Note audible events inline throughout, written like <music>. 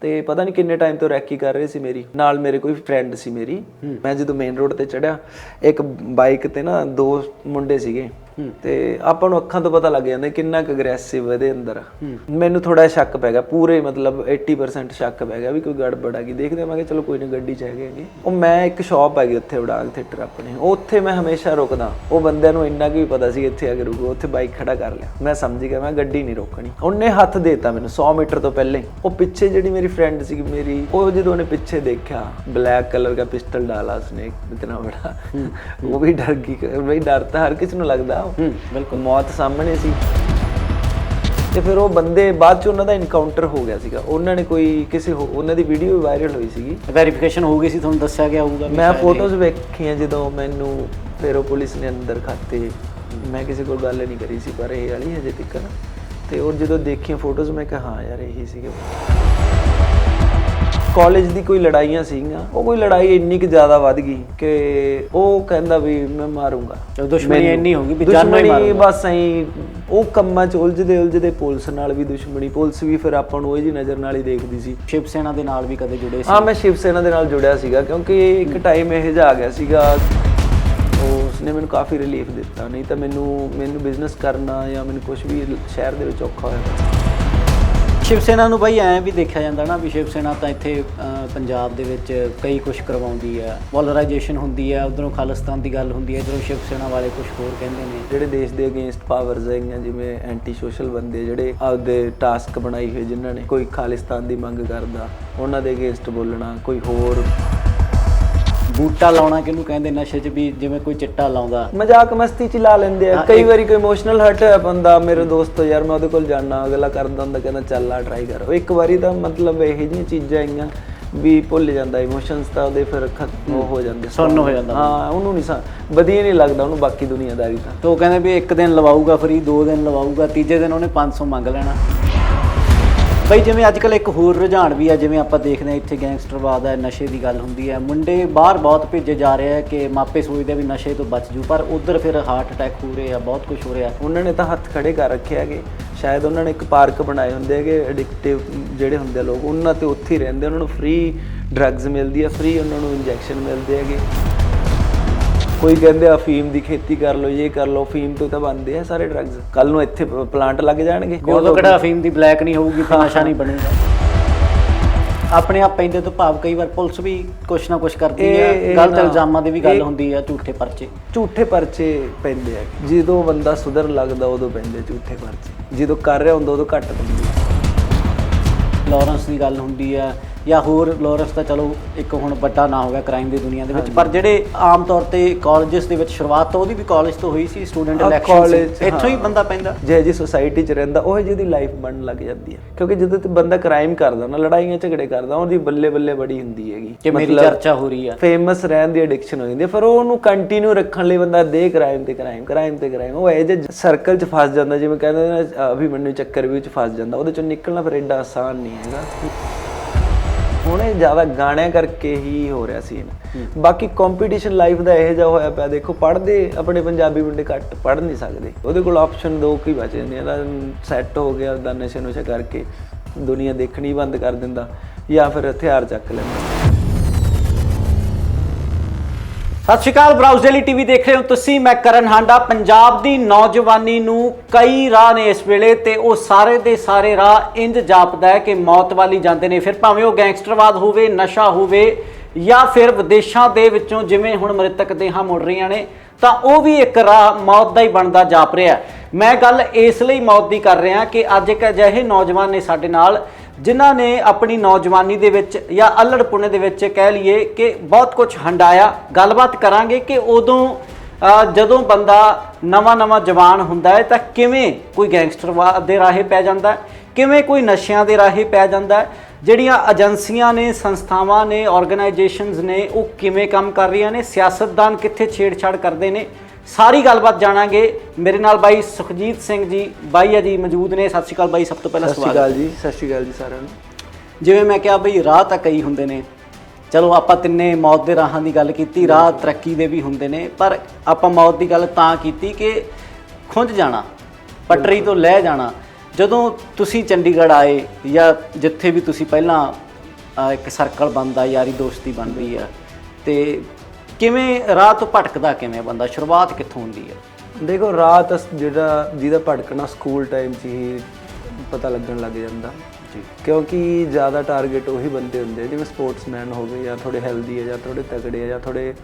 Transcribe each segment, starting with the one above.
ਤੇ ਪਤਾ ਨਹੀਂ ਕਿੰਨੇ ਟਾਈਮ ਤੋਂ ਰੈਕੀ ਕਰ ਰਹੇ ਸੀ ਮੇਰੀ। ਨਾਲ ਮੇਰੇ ਕੋਈ ਫਰੈਂਡ ਸੀ ਮੇਰੀ। ਮੈਂ ਜਦੋਂ ਮੇਨ ਰੋਡ ਤੇ ਚੜਿਆ ਇੱਕ ਬਾਈਕ ਤੇ ਨਾ ਦੋ ਮੁੰਡੇ ਸੀਗੇ। ਤੇ ਆਪਾਂ ਨੂੰ ਅੱਖਾਂ ਤੋਂ ਪਤਾ ਲੱਗ ਜਾਂਦਾ ਕਿੰਨਾ ਕੁ ਅਗਰੈਸਿਵ ਇਹਦੇ ਅੰਦਰ। ਮੈਨੂੰ ਥੋੜਾ ਸ਼ੱਕ ਪੈ ਗਿਆ ਪੂਰੇ ਮਤਲਬ 80% ਸ਼ੱਕ ਪੈ ਗਿਆ ਵੀ ਕੋਈ ਗੜਬੜ ਆ ਗਈ। ਦੇਖਦੇ ਮੈਂ ਕਿ ਚਲੋ ਕੋਈ ਨਾ ਗੱਡੀ ਚ ਹੈਗੇ ਹੈਗੇ। ਉਹ ਮੈਂ ਇੱਕ ਸ਼ਾਪ ਹੈਗੀ ਉੱਥੇ ਉਡਾਗ ਥੀਏਟਰ ਆਪਣੇ। ਉੱਥੇ ਮੈਂ ਹਮੇਸ਼ਾ ਰੁਕਦਾ। ਉਹ ਬੰਦਿਆਂ ਨੂੰ ਇੰਨਾ ਕੀ ਪਤਾ ਸੀ ਇੱਥੇ ਆ ਕੇ ਰੁਕੋ ਉੱਥੇ ਬਾਈਕ ਖੜਾ ਕਰ ਲਿਆ। ਮੈਂ ਸਮਝ ਗਿਆ ਮੈਂ ਗੱਡੀ ਨਹੀਂ ਰੋਕਣੀ। ਉਹਨੇ ਹੱਥ ਦੇਤਾ ਮੈਨੂੰ 100 ਮੀਟਰ ਤੋਂ ਪਹਿਲੇ ਉਹ ਪਿੱਛੇ ਜਿਹੜੀ ਮੇਰੀ ਫਰੈਂਡ ਸੀ ਮੇਰੀ ਉਹ ਜਦੋਂ ਉਹਨੇ ਪਿੱਛੇ ਦੇਖਿਆ ਬਲੈਕ ਕਲਰ ਦਾ ਪਿਸਟਲ ਡਾਲਾ ਉਸਨੇ ਇਤਨਾ ਬੜਾ। ਉਹ ਵੀ ਡਰ ਗਈ ਬਈ ਡਰ ਤਾਂ ਹਰ ਕਿਸ ਨੂੰ ਲੱਗਦਾ ਹੂੰ ਬਿਲਕੁਲ। ਮੌਤ ਸਾਹਮਣੇ ਸੀ। ਤੇ ਫਿਰ ਉਹ ਬੰਦੇ ਬਾਅਦ ਚ ਉਹਨਾਂ ਦਾ ਇਨਕਾਊਂਟਰ ਹੋ ਗਿਆ ਸੀਗਾ। ਉਹਨਾਂ ਨੇ ਕੋਈ ਕਿਸੇ ਹੋ- ਉਹਨਾਂ ਦੀ ਵੀਡੀਓ ਵਾਇਰਲ ਹੋਈ ਸੀਗੀ। ਵੈਰੀਫਿਕੇਸ਼ਨ ਹੋ ਗਈ ਸੀ ਤੁਹਾਨੂੰ ਦੱਸਿਆ ਗਿਆ ਹੋਊਗਾ ਵੀ ਮੈਂ ਸ਼ਾਇਦ ਇਹ- ਫੋਟੋਜ਼ ਵੇਖੀਆਂ ਜਦੋਂ ਮੈਨੂੰ ਫਿਰ ਉਹ ਪੁਲਿਸ ਨੇ ਅੰਦਰ ਖਾਤੇ। ਮੈਂ ਕਿਸੇ ਕੋਲ ਗੱਲ ਨਹੀਂ ਕਰੀ ਸੀ ਪਰ ਇਹ ਵਾਲੀ ਹਜੇ ਤੱਕ ਤੇ ਉਹ ਜਦੋਂ ਦੇਖੀਆਂ ਫੋਟੋਜ਼ ਮੈਂ ਕਿਹਾ ਹਾਂ ਯਾਰ ਇਹੀ ਸੀਗੇ। ਕਾਲਜ ਦੀ ਕੋਈ ਲੜਾਈਆਂ ਸੀਗੀਆਂ ਉਹ ਕੋਈ ਲੜਾਈ ਇੰਨੀ ਕਿ ਜ਼ਿਆਦਾ ਵੱਧ ਗਈ ਕਿ ਉਹ ਕਹਿੰਦਾ ਵੀ ਮੈਂ ਮਾਰੂੰਗਾ। ਦੁਸ਼ਮਣੀ ਇੰਨੀ ਹੋ ਗਈ ਵੀ ਜਾਨੋਂ ਹੀ ਦੁਸ਼ਮਣੀ ਮਾਰੂੰਗਾ। ਬਸ ਐਂ ਉਹ ਕੰਮਾਂ 'ਚ ਉਲਝਦੇ ਉਲਝਦੇ ਪੁਲਿਸ ਨਾਲ ਵੀ ਦੁਸ਼ਮਣੀ ਪੁਲਿਸ ਵੀ ਫਿਰ ਆਪਾਂ ਨੂੰ ਉਹ ਜੀ ਨਜ਼ਰ ਨਾਲ ਹੀ ਦੇਖਦੀ ਸੀ। ਸ਼ਿਵ ਸੈਨਾ ਦੇ ਨਾਲ ਵੀ ਕਦੇ ਜੁੜੇ ਸੀ? ਹਾਂ ਮੈਂ ਸ਼ਿਵ ਸੈਨਾ ਦੇ ਨਾਲ ਜੁੜਿਆ ਸੀਗਾ ਕਿਉਂਕਿ ਇੱਕ ਟਾਈਮ ਇਹ ਆ ਗਿਆ ਸੀਗਾ ਉਸਨੇ ਮੈਨੂੰ ਕਾਫੀ ਰਿਲੀਫ ਦਿੱਤਾ। ਨਹੀਂ ਤਾਂ ਮੈਨੂੰ ਮੈਨੂੰ ਬਿਜ਼ਨਸ ਕਰਨਾ ਜਾਂ ਮੈਨੂੰ ਕੁਝ ਵੀ ਸ਼ਹਿਰ ਦੇ ਵਿੱਚ ਔਖਾ ਹੋਇਆ ਸ਼ਿਵ ਸੈਨਾ ਨੂੰ ਬਾਈ ਐਂ ਵੀ ਦੇਖਿਆ ਜਾਂਦਾ ਨਾ ਵੀ ਸ਼ਿਵ ਸੈਨਾ ਤਾਂ ਇੱਥੇ ਪੰਜਾਬ ਦੇ ਵਿੱਚ ਕਈ ਕੁਝ ਕਰਵਾਉਂਦੀ ਹੈ। ਪੋਲਰਾਈਜੇਸ਼ਨ ਹੁੰਦੀ ਹੈ, ਉਧਰੋਂ ਖਾਲਿਸਤਾਨ ਦੀ ਗੱਲ ਹੁੰਦੀ ਹੈ, ਇਧਰੋਂ ਸ਼ਿਵ ਸੈਨਾ ਵਾਲੇ ਕੁਝ ਹੋਰ ਕਹਿੰਦੇ ਨੇ। ਜਿਹੜੇ ਦੇਸ਼ ਦੇ ਅਗੇਂਸਟ ਪਾਵਰਸ ਹੈਗੀਆਂ ਜਿਵੇਂ ਐਂਟੀ ਸੋਸ਼ਲ ਬੰਦੇ, ਜਿਹੜੇ ਆਪਦੇ ਟਾਸਕ ਬਣਾਈ ਹੋਏ ਜਿਨ੍ਹਾਂ ਨੇ ਕੋਈ ਖਾਲਿਸਤਾਨ ਦੀ ਮੰਗ ਕਰਦਾ, ਉਹਨਾਂ ਦੇ ਅਗੇਂਸਟ ਬੋਲਣਾ, ਕੋਈ ਹੋਰ ਬੂਟਾ ਲਾਉਣਾ ਕਿਹਨੂੰ ਕਹਿੰਦੇ ਨਸ਼ੇ 'ਚ ਵੀ ਜਿਵੇਂ ਕੋਈ ਚਿੱਟਾ ਲਾਉਂਦਾ। ਮਜ਼ਾਕ ਮਸਤੀ ਚ ਲਾ ਲੈਂਦੇ ਆ। ਹਾਂ, ਕਈ ਇੱਕ- ਵਾਰੀ ਕੋਈ ਇਮੋਸ਼ਨਲ ਹਰਟ ਹੋਇਆ ਬੰਦਾ ਮੇਰੇ ਦੋਸਤ ਯਾਰ ਮੈਂ ਉਹਦੇ ਕੋਲ ਜਾਣਾ ਅਗਲਾ ਕਰਦਾ ਹੁੰਦਾ ਕਹਿੰਦਾ ਚੱਲ ਆ ਟਰਾਈ ਕਰ। ਉਹ ਇੱਕ ਵਾਰੀ ਤਾਂ ਮਤਲਬ ਇਹੋ ਜਿਹੀਆਂ ਚੀਜ਼ਾਂ ਆਈਆਂ ਵੀ ਭੁੱਲ ਜਾਂਦਾ ਇਮੋਸ਼ਨਸ ਤਾਂ ਉਹਦੇ ਫਿਰ ਖਤਮ ਉਹ ਹੋ ਜਾਂਦੇ ਸੁੰਨ ਹੋ ਜਾਂਦਾ ਹਾਂ ਉਹਨੂੰ ਨਹੀਂ ਸਾ ਵਧੀਆ ਨਹੀਂ ਲੱਗਦਾ ਉਹਨੂੰ ਬਾਕੀ ਦੁਨੀਆਦਾਰੀ ਤਾਂ। ਤੇ ਉਹ ਕਹਿੰਦੇ ਵੀ ਇੱਕ ਦਿਨ ਲਵਾਊਗਾ ਫਰੀ ਦੋ ਦਿਨ ਲਵਾਊਗਾ ਤੀਜੇ ਦਿਨ ਉਹਨੇ 500 ਮੰਗ ਲੈਣਾ। ਬਈ ਜਿਵੇਂ ਅੱਜ ਕੱਲ ਇੱਕ ਹੋਰ ਰੁਝਾਨ ਵੀ ਆ, ਜਿਵੇਂ ਆਪਾਂ ਦੇਖਦੇ ਆ ਇੱਥੇ ਗੈਂਗਸਟਰਵਾਦ ਹੈ, ਨਸ਼ੇ ਦੀ ਗੱਲ ਹੁੰਦੀ ਹੈ। ਮੁੰਡੇ ਬਾਹਰ ਬਹੁਤ ਭੇਜੇ ਜਾ ਰਹੇ ਆ ਕਿ ਮਾਪੇ ਸੋਚਦੇ ਆ ਵੀ ਨਸ਼ੇ ਤੋਂ ਬਚ ਜੂ, ਪਰ ਉਧਰ ਫਿਰ ਹਾਰਟ ਅਟੈਕ ਹੋ ਰਹੇ ਆ, ਬਹੁਤ ਕੁਝ ਹੋ ਰਿਹਾ। ਉਹਨਾਂ ਨੇ ਤਾਂ ਹੱਥ ਖੜੇ ਕਰ ਰੱਖੇ ਹੈਗੇ। ਸ਼ਾਇਦ ਉਹਨਾਂ ਨੇ ਇੱਕ ਪਾਰਕ ਬਣਾਏ ਹੁੰਦੇ ਹੈਗੇ ਐਡਿਕਟਿਵ ਜਿਹੜੇ ਹੁੰਦੇ ਆ ਲੋਕ, ਉਹਨਾਂ ਤੇ ਉੱਥੇ ਹੀ ਰਹਿੰਦੇ ਉਹਨਾਂ ਨੂੰ ਫ੍ਰੀ ਡਰੱਗਸ ਮਿਲਦੀ ਆ ਫ੍ਰੀ ਉਹਨਾਂ ਨੂੰ ਇੰਜੈਕਸ਼ਨ ਮਿਲਦੇ ਹੈਗੇ। ਕੋਈ ਕਹਿੰਦੇ ਆ ਫੀਮ ਦੀ ਖੇਤੀ ਕਰ ਲਓ ਇਹ ਕਰ ਲਓ ਫੀਮ ਤੋਂ ਤਾਂ ਬਣਦੇ ਆ ਸਾਰੇ ਡਰੱਗਸ ਕੱਲ ਨੂੰ ਇੱਥੇ ਪਲਾਂਟ ਲੱਗ ਜਾਣਗੇ। ਉਦੋਂ ਕਿਹੜਾ ਅਫੀਮ ਦੀ ਬਲੈਕ ਨਹੀਂ ਹੋਊਗੀ ਤੇ ਨਸ਼ਾ ਨਹੀਂ ਬਣੇਗਾ। ਆਪਣੇ ਆਪ ਪੈਂਦੇ ਤੋਂ ਭਾਵ ਕਈ ਵਾਰ ਪੁਲਿਸ ਵੀ ਕੁਛ ਨਾ ਕੁਛ ਕਰਦੀ ਹੈ ਗਲਤ ਇਲਜ਼ਾਮਾਂ ਦੀ ਵੀ ਗੱਲ ਹੁੰਦੀ ਹੈ ਝੂਠੇ ਪਰਚੇ। ਝੂਠੇ ਪਰਚੇ ਪੈਂਦੇ ਆ। ਜਦੋਂ ਬੰਦਾ ਸੁਧਰਨ ਲੱਗਦਾ ਉਦੋਂ ਪੈਂਦੇ ਝੂਠੇ ਪਰਚੇ। ਜਦੋਂ ਕਰ ਰਿਹਾ ਹੁੰਦਾ ਉਦੋਂ ਘੱਟ ਪੈਂਦੇ ਲਾਰੈਂਸ ਦੀ ਗੱਲ ਹੁੰਦੀ ਹੈ ਜਾਂ ਹੋਰ ਲਾਰੈਂਸ ਤਾਂ ਚਲੋ ਇੱਕ ਹੁਣ ਵੱਡਾ ਨਾਂ ਹੋ ਗਿਆ ਕ੍ਰਾਈਮ ਦੀ ਦੁਨੀਆ ਦੇ ਵਿੱਚ ਪਰ ਜਿਹੜੇ ਆਮ ਤੌਰ ਤੇ ਕਾਲਜਸ ਦੇ ਵਿੱਚ ਸ਼ੁਰੂਆਤ ਤਾਂ ਉਹਦੀ ਵੀ ਕਾਲਜ ਤੋਂ ਹੋਈ ਸੀ ਸਟੂਡੈਂਟ ਹਾਂ, ਇਲੈਕਸ਼ਨ ਇੱਥੋਂ ਹੀ। ਹਾਂ। ਬੰਦਾ ਪੈਂਦਾ। ਜੇ ਜੀ ਸੋਸਾਇਟੀ 'ਚ ਰਹਿੰਦਾ ਉਹ ਜਿਹਦੀ ਲਾਈਫ ਬਣਨ ਲੱਗ ਜਾਂਦੀ ਹੈ। ਕਿਉਂਕਿ ਜਦੋਂ ਤੇ ਬੰਦਾ ਕ੍ਰਾਈਮ ਕਰਦਾ ਨਾ ਲੜਾਈਆਂ ਝਗੜੇ ਕਰਦਾ ਉਹਦੀ ਬੱਲੇ ਬੱਲੇ ਬੜੀ ਹੁੰਦੀ ਹੈਗੀ। ਕਿ ਮੇਰੀ ਚਰਚਾ ਹੋ ਰਹੀ ਆ। ਫੇਮਸ ਰਹਿਣ ਦੀ ਐਡਿਕਸ਼ਨ ਹੋ ਜਾਂਦੀ ਹੈ। ਫਿਰ ਉਹ ਉਹਨੂੰ ਕੰਟੀਨਿਊ ਰੱਖਣ ਲਈ ਬੰਦਾ ਦੇ ਕ੍ਰਾਈਮ ਤੇ ਕ੍ਰਾਈਮ ਕ੍ਰਾਈਮ ਤੇ ਕ੍ਰਾਈਮ ਉਹ ਇਹ ਜੇ ਸਰਕਲ 'ਚ ਫਸ ਜਾਂਦਾ ਜਿਵੇਂ ਕਹਿੰਦੇ ਨੇ ਨਾ ਅਭੀ ਮੈਨੂੰ ਚੱਕਰ ਵਿੱਚ ਫਸ ਜਾਂਦਾ। ਉਹਦੇ 'ਚੋਂ ਨਿਕਲਣਾ ਫਿਰ ਐਡਾ ਆਸਾਨ ਨਹੀਂ ਹੈਗਾ। ਹੁਣ ਇਹ ਜ਼ਿਆਦਾ ਗਾਣਿਆਂ ਕਰਕੇ ਹੀ ਹੋ ਰਿਹਾ ਸੀ ਬਾਕੀ ਕੰਪੀਟੀਸ਼ਨ ਲਾਈਫ ਦਾ ਇਹ ਜਿਹਾ ਹੋਇਆ ਪਿਆ, ਦੇਖੋ ਪੜ੍ਹਦੇ ਆਪਣੇ ਪੰਜਾਬੀ ਮੁੰਡੇ ਘੱਟ ਪੜ੍ਹ ਨਹੀਂ ਸਕਦੇ। ਉਹਦੇ ਕੋਲ ਆਪਸ਼ਨ ਦੋ ਕੀ ਬਚ ਜਾਂਦੀਆਂ ਇਹਦਾ ਸੈੱਟ ਹੋ ਗਿਆ ਉਹਦਾ ਨਸ਼ੇ ਨੁਸ਼ੇ ਕਰਕੇ ਦੁਨੀਆ ਦੇਖਣੀ ਬੰਦ ਕਰ ਦਿੰਦਾ ਜਾਂ ਫਿਰ ਹਥਿਆਰ ਚੱਕ ਲੈਂਦਾ। ਸਤਿ ਸ਼੍ਰੀ ਅਕਾਲ, ਬਰਾਊਜ਼ ਡੇਲੀ ਟੀਵੀ ਦੇਖ ਰਹੇ ਹੋ ਤੁਸੀਂ। ਮੈਂ ਕਰਨ ਹਾਂਡਾ, ਪੰਜਾਬ ਦੀ ਨੌਜਵਾਨੀ ਨੂੰ ਕਈ ਰਾਹ ਨੇ ਇਸ ਵੇਲੇ ਤੇ ਉਹ ਸਾਰੇ ਦੇ ਸਾਰੇ ਰਾਹ ਇੰਜ ਜਾਪਦਾ ਹੈ ਕਿ ਮੌਤ ਵਾਲੀ ਜਾਂਦੇ ਨੇ। ਫਿਰ ਭਾਵੇਂ ਉਹ ਗੈਂਗਸਟਰਵਾਦ ਹੋਵੇ, ਨਸ਼ਾ ਹੋਵੇ ਜਾਂ ਫਿਰ ਵਿਦੇਸ਼ਾਂ ਦੇ ਵਿੱਚੋਂ ਜਿਵੇਂ ਹੁਣ ਮ੍ਰਿਤਕ ਦੇਹਾਂ ਮੁੜ ਰਹੀਆਂ ਨੇ, ਤਾਂ ਉਹ ਵੀ ਇੱਕ ਰਾਹ ਮੌਤ ਦਾ ਹੀ ਬਣਦਾ ਜਾਪ ਰਿਹਾ ਮੈਂ ਗੱਲ ਇਸ ਲਈ ਮੌਤ ਦੀ ਕਰ ਰਿਹਾ ਕਿ ਅੱਜ ਇੱਕ ਅਜਿਹੇ ਨੌਜਵਾਨ ਨੇ ਸਾਡੇ ਨਾਲ ਜਿਨ੍ਹਾਂ ਨੇ ਆਪਣੀ ਨੌਜਵਾਨੀ ਦੇ ਵਿੱਚ ਜਾਂ ਅਲੜਪੁਣੇ ਦੇ ਵਿੱਚ ਕਹਿ ਲਈਏ ਕਿ ਬਹੁਤ ਕੁਝ ਹੰਡਾਇਆ। ਗੱਲਬਾਤ ਕਰਾਂਗੇ ਕਿ ਉਦੋਂ ਜਦੋਂ ਬੰਦਾ ਨਵਾਂ-ਨਵਾਂ ਜਵਾਨ ਹੁੰਦਾ ਹੈ ਤਾਂ ਕਿਵੇਂ ਕੋਈ ਗੈਂਗਸਟਰ ਦੇ ਰਾਹੇ ਪੈ ਜਾਂਦਾ ਹੈ? ਕਿਵੇਂ ਕੋਈ ਨਸ਼ਿਆਂ ਦੇ ਰਾਹੇ ਪੈ ਜਾਂਦਾ ਹੈ? ਜਿਹੜੀਆਂ ਏਜੰਸੀਆਂ ਨੇ, ਸੰਸਥਾਵਾਂ ਨੇ ਆਰਗੇਨਾਈਜੇਸ਼ਨਸ ਨੇ ਉਹ ਕਿਵੇਂ ਕੰਮ ਕਰ ਰਹੀਆਂ ਨੇ? ਸਿਆਸਤਦਾਨ ਕਿੱਥੇ ਛੇੜਛਾੜ ਕਰਦੇ ਨੇ? ਸਾਰੀ ਗੱਲਬਾਤ ਜਾਣਾਂਗੇ। ਮੇਰੇ ਨਾਲ ਬਾਈ ਸੁਖਜੀਤ ਸਿੰਘ ਜੀ ਬਾਈ ਆ ਜੀ ਮੌਜੂਦ ਨੇ। ਸਤਿ ਸ਼੍ਰੀ ਅਕਾਲ ਬਾਈ ਸਭ ਤੋਂ ਪਹਿਲਾਂ ਸਤਿ ਸ਼੍ਰੀ ਅਕਾਲ ਜੀ ਸਤਿ ਸ਼੍ਰੀ ਅਕਾਲ ਜੀ ਸਾਰਿਆਂ ਨੂੰ। ਜਿਵੇਂ ਮੈਂ ਕਿਹਾ ਬਈ ਰਾਹ ਤਾਂ ਕਈ ਹੁੰਦੇ ਨੇ। ਚਲੋ ਆਪਾਂ ਤਿੰਨੇ ਮੌਤ ਦੇ ਰਾਹਾਂ ਦੀ ਗੱਲ ਕੀਤੀ ਰਾਹ ਤਰੱਕੀ ਦੇ ਵੀ ਹੁੰਦੇ ਨੇ। ਪਰ ਆਪਾਂ ਮੌਤ ਦੀ ਗੱਲ ਤਾਂ ਕੀਤੀ ਕਿ ਖੁੰਝ ਜਾਣਾ ਪਟਰੀ ਤੋਂ ਲੈ ਜਾਣਾ। ਜਦੋਂ ਤੁਸੀਂ ਚੰਡੀਗੜ੍ਹ ਆਏ ਜਾਂ ਜਿੱਥੇ ਵੀ ਤੁਸੀਂ ਪਹਿਲਾਂ ਇੱਕ ਸਰਕਲ ਬਣਦਾ ਯਾਰੀ ਦੋਸਤੀ ਬਣਦੀ ਆ ਤੇ ਕਿਵੇਂ ਰਾਹ ਤੋਂ ਭਟਕਦਾ ਕਿਵੇਂ ਬੰਦਾ? ਸ਼ੁਰੂਆਤ ਕਿੱਥੋਂ ਹੁੰਦੀ ਆ ਦੇਖੋ ਰਾਤ ਅਸ- ਜਿਹੜਾ ਜਿਹਦਾ ਭਟਕਣਾ ਸਕੂਲ ਟਾਈਮ 'ਚ ਹੀ ਪਤਾ ਲੱਗਣ ਲੱਗ ਜਾਂਦਾ। ਜੀ। ਕਿਉਂਕਿ ਜ਼ਿਆਦਾ ਟਾਰਗੇਟ ਉਹੀ ਬੰਦੇ ਹੁੰਦੇ ਆ, ਜਿਵੇਂ ਸਪੋਰਟਸਮੈਨ ਹੋ ਗਏ ਜਾਂ ਥੋੜੇ ਹੈਲਦੀ ਹੈ ਜਾਂ ਥੋੜੇ ਤਗੜੇ ਆ ਜਾਂ ਥੋੜੇ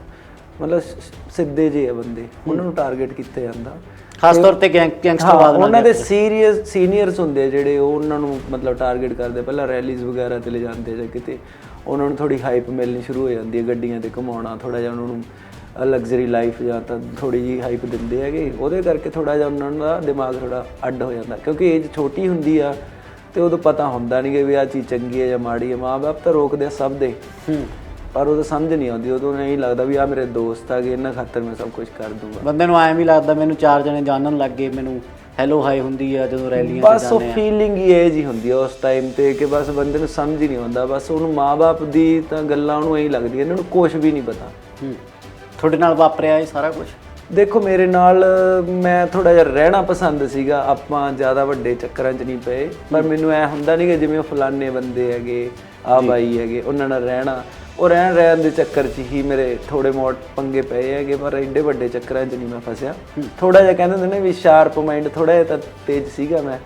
ਮਤਲਬ ਸ- ਸਿੱਧੇ ਜਿਹੇ ਆ ਬੰਦੇ। ਉਹਨਾਂ ਨੂੰ ਟਾਰਗੇਟ ਕੀਤਾ ਜਾਂਦਾ। ਖਾਸ ਤੌਰ ਤੇ ਗੈਂਗ ਹਾਂ ਗੈਂਗਸਟਰਵਾਦ ਨਾਲ ਉਹਨਾਂ ਦੇ ਸੀਰੀਅਸ ਸੀਨੀਅਰਸ ਹੁੰਦੇ ਆ ਜਿਹੜੇ ਉਹ ਉਹਨਾਂ ਨੂੰ ਮਤਲਬ ਟਾਰਗੇਟ ਕਰਦੇ ਪਹਿਲਾਂ ਰੈਲੀਜ਼ ਵਗੈਰਾ ਤੇ ਲੈ ਜਾਂਦੇ ਆ ਜਾਂ ਕਿਤੇ। ਉਹਨਾਂ ਨੂੰ ਥੋੜੀ ਹਾਈਪ ਮਿਲਣੀ ਸ਼ੁਰੂ ਹੋ ਜਾਂਦੀ ਹੈ ਗੱਡੀਆਂ ਤੇ ਘੁਮਾਉਣਾ ਥੋੜਾ ਜਿਹਾ ਉਹਨਾਂ ਨੂੰ ਲਗਜ਼ਰੀ ਲਾਈਫ ਜਾਂ ਤਾਂ ਥੋੜੀ ਜੀ ਹਾਈਪ ਦਿੰਦੇ ਹੈਗੇ ਉਹਦੇ ਕਰਕੇ ਥੋੜਾ ਜਿਹਾ ਉਹਨਾਂ ਦਾ ਦਿਮਾਗ ਥੋੜਾ ਅੱਡ ਹੋ ਜਾਂਦਾ ਕਿਉਂਕਿ ਏਜ ਛੋਟੀ ਹੁੰਦੀ ਆ ਤੇ ਉਦੋਂ ਪਤਾ ਹੁੰਦਾ ਨਹੀਂ ਕਿ ਵੀ ਆ ਚੀਜ਼ ਚੰਗੀ ਹੈ ਜਾਂ ਮਾੜੀ ਹੈ ਮਾਂ-ਬਾਪ ਤਾਂ ਰੋਕਦੇ ਸਭ ਦੇ। ਪਰ ਉਦੋਂ ਸਮਝ ਨਹੀਂ ਆਉਂਦੀ ਉਦੋਂ ਨਹੀਂ ਲੱਗਦਾ ਵੀ ਆ ਮੇਰੇ ਦੋਸਤ ਆ ਕਿ ਇਹਨਾਂ ਖਾਤਰ ਮੈਂ ਸਭ ਕੁਝ ਕਰ ਦੂੰਗਾ। ਬੰਦੇ ਨੂੰ ਐਂ ਵੀ ਲੱਗਦਾ ਮੈਨੂੰ ਚਾਰ ਜਣੇ ਜਾਣਨ ਲੱਗ ਗਏ ਮੈਨੂੰ ਹੈਲੋ ਹਾਈ ਹੁੰਦੀ ਆ ਜਦੋਂ ਰੈਲੀਆਂ ਤੇ ਬਸ ਉਹ ਜਾਂਦੇ ਆ। ਫੀਲਿੰਗ ਹੀ ਇਹ ਜੀ ਹੁੰਦੀ ਆ ਉਸ ਟਾਈਮ ਤੇ ਕਿ ਬਸ ਬੰਦੇ ਨੂੰ ਸਮਝ ਹੀ ਨਹੀਂ ਆਉਂਦਾ ਬਸ ਉਹਨੂੰ ਮਾਪੇ ਦੀ ਤਾਂ ਗੱਲਾਂ ਉਹਨੂੰ ਐਂ ਲੱਗਦੀਆਂ ਇਹਨਾਂ ਨੂੰ ਕੁਝ ਵੀ ਨਹੀਂ ਪਤਾ। ਹੂੰ। ਤੁਹਾਡੇ ਨਾਲ ਵਾਪਰਿਆ ਇਹ ਸਾਰਾ ਕੁਝ ਦੇਖੋ ਮੇਰੇ ਨਾਲ ਮੈਂ ਥੋੜਾ ਜਿਹਾ ਰਹਿਣਾ ਪਸੰਦ ਸੀਗਾ ਆਪਾਂ ਜ਼ਿਆਦਾ ਵੱਡੇ ਚੱਕਰਾਂ 'ਚ ਨਹੀਂ ਪਏ ਪਰ ਮੈਨੂੰ ਐ ਹੁੰਦਾ ਨਹੀਂ ਕਿ ਜਿਵੇਂ ਉਹ ਫਲਾਣੇ ਬੰਦੇ ਹੈਗੇ ਆ ਬਾਈ ਹੈਗੇ ਉਹਨਾਂ ਨਾਲ ਰਹਿਣਾ। ਉਹ ਰਹਿਣ ਰਹਿਣ ਦੇ ਚੱਕਰ 'ਚ ਹੀ ਮੇਰੇ ਥੋੜੇ ਮੋਟ ਪੰਗੇ ਪਏ ਹੈਗੇ, ਪਰ ਐਡੇ ਵੱਡੇ ਚੱਕਰਾਂ 'ਚ ਨਹੀਂ ਮੈਂ ਫਸਿਆ। ਥੋੜਾ ਜਿਹਾ ਕਹਿੰਦੇ ਹੁੰਦੇ ਨੇ ਵੀ ਸ਼ਾਰਪ ਮਾਈਂਡ ਥੋੜਾ ਜਿਹਾ ਤਾਂ ਤੇਜ਼ ਸੀਗਾ ਮੈਂ।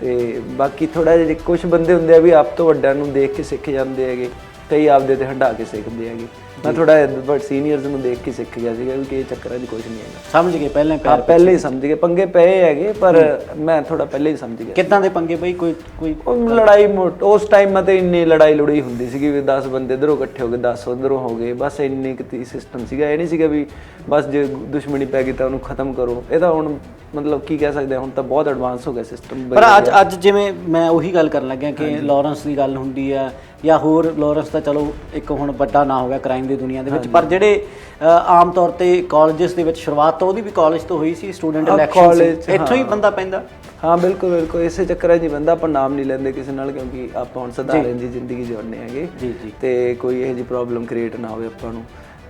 ਤੇ ਬਾਕੀ ਥੋੜਾ ਜਿਹਾ ਕੁਝ ਬੰਦੇ ਹੁੰਦੇ ਆ ਵੀ ਆਪ ਤੋਂ ਵੱਡਿਆਂ ਨੂੰ ਦੇਖ ਕੇ ਸਿੱਖ ਜਾਂਦੇ ਹੈਗੇ, ਕਈ ਆਪਦੇ ਤੇ ਹੰਡਾ ਕੇ ਸਿੱਖਦੇ ਹੈਗੇ। ਮੈਂ ਥੋੜਾ ਬਟ ਸੀਨੀਅਰਸ ਨੂੰ ਦੇਖ ਕੇ ਸਿੱਖ ਗਿਆ ਸੀਗਾ ਕਿ ਇਹ ਚੱਕਰਾਂ 'ਚ ਕੁਝ ਨਹੀਂ ਹੈਗਾ। ਸਮਝ ਗਏ ਪਹਿਲਾਂ ਪਿਆਰ ਪਹਿਲੇ ਹੀ ਸਮਝ ਗਏ। ਪੰਗੇ ਪਏ ਹੈਗੇ ਪਰ ਮੈਂ ਥੋੜਾ ਪਹਿਲੇ ਹੀ ਸਮਝ ਗਿਆ ਕਿੱਦਾਂ ਦੇ ਪੰਗੇ ਬਈ? ਕੋਈ ਕੋਈ ਉਹ ਲੜਾਈ ਮੋਟ ਉਸ ਟਾਈਮ ਮਤੇ ਇੰਨੀ ਲੜਾਈ ਲੜਾਈ ਹੁੰਦੀ ਸੀਗੀ ਵੀ 10 ਬੰਦੇ ਇਧਰੋਂ ਇਕੱਠੇ ਹੋ ਗਏ 10 ਉਧਰੋਂ ਹੋ ਗਏ ਬਸ ਇੰਨੀ ਕਿਤੇ ਸਿਸਟਮ ਸੀਗਾ। ਇਹ ਨਹੀਂ ਸੀਗਾ ਵੀ ਬਸ ਜੇ ਦੁਸ਼ਮਣੀ ਪੈ ਗਈ ਤਾਂ ਉਹਨੂੰ ਖਤਮ ਕਰੋ। ਇਹ ਤਾਂ ਹੁਣ ਮਤਲਬ ਕੀ ਕਹਿ ਸਕਦੇ ਹਾਂ, ਹੁਣ ਤਾਂ ਬਹੁਤ ਐਡਵਾਂਸ ਹੋ ਗਿਆ ਸਿਸਟਮ ਪਰ ਅੱਜ ਅੱਜ ਜਿਵੇਂ ਮੈਂ ਉਹੀ ਗੱਲ ਕਰਨ ਲੱਗਿਆ ਕਿ ਲਾਰੈਂਸ ਦੀ ਗੱਲ ਹੁੰਦੀ ਆ ਜਾਂ ਹੋਰ ਲਾਰੈਂਸ ਤਾਂ ਚਲੋ ਇੱਕ ਹੁਣ ਵੱਡਾ ਨਾਂ ਹੋ ਗਿਆ ਕ੍ਰਾਈਮ ਦੀ ਦੁਨੀਆ ਦੇ ਵਿੱਚ। ਪਰ ਜਿਹੜੇ ਆਮ ਤੌਰ ਤੇ ਕਾਲਜਸ ਦੇ ਵਿੱਚ ਸ਼ੁਰੂਆਤ ਤਾਂ ਉਹਦੀ ਵੀ ਕਾਲਜ ਤੋਂ ਹੋਈ ਸੀ ਸਟੂਡੈਂਟ ਇਲੈਕਸ਼ਨ ਇੱਥੋਂ ਹੀ ਬੰਦਾ ਪੈਂਦਾ? ਹਾਂ ਬਿਲਕੁਲ ਬਿਲਕੁਲ। ਇਸੇ ਚੱਕਰਾਂ 'ਚ ਬੰਦਾ ਆਪਾਂ ਨਾਮ ਨਹੀਂ ਲੈਂਦੇ ਕਿਸੇ ਨਾਲ ਕਿਉਂਕਿ ਆਪਾਂ ਹੁਣ ਸਧਾਰਨ ਜੀ ਜ਼ਿੰਦਗੀ ਜਿਉਂਦੇ ਹੈਗੇ। ਜੀ ਜੀ। ਤੇ ਕੋਈ ਇਹੋ ਜਿਹੀ ਪ੍ਰੋਬਲਮ ਕ੍ਰੀਏਟ ਨਾ ਹੋਵੇ ਆਪਾਂ ਨੂੰ।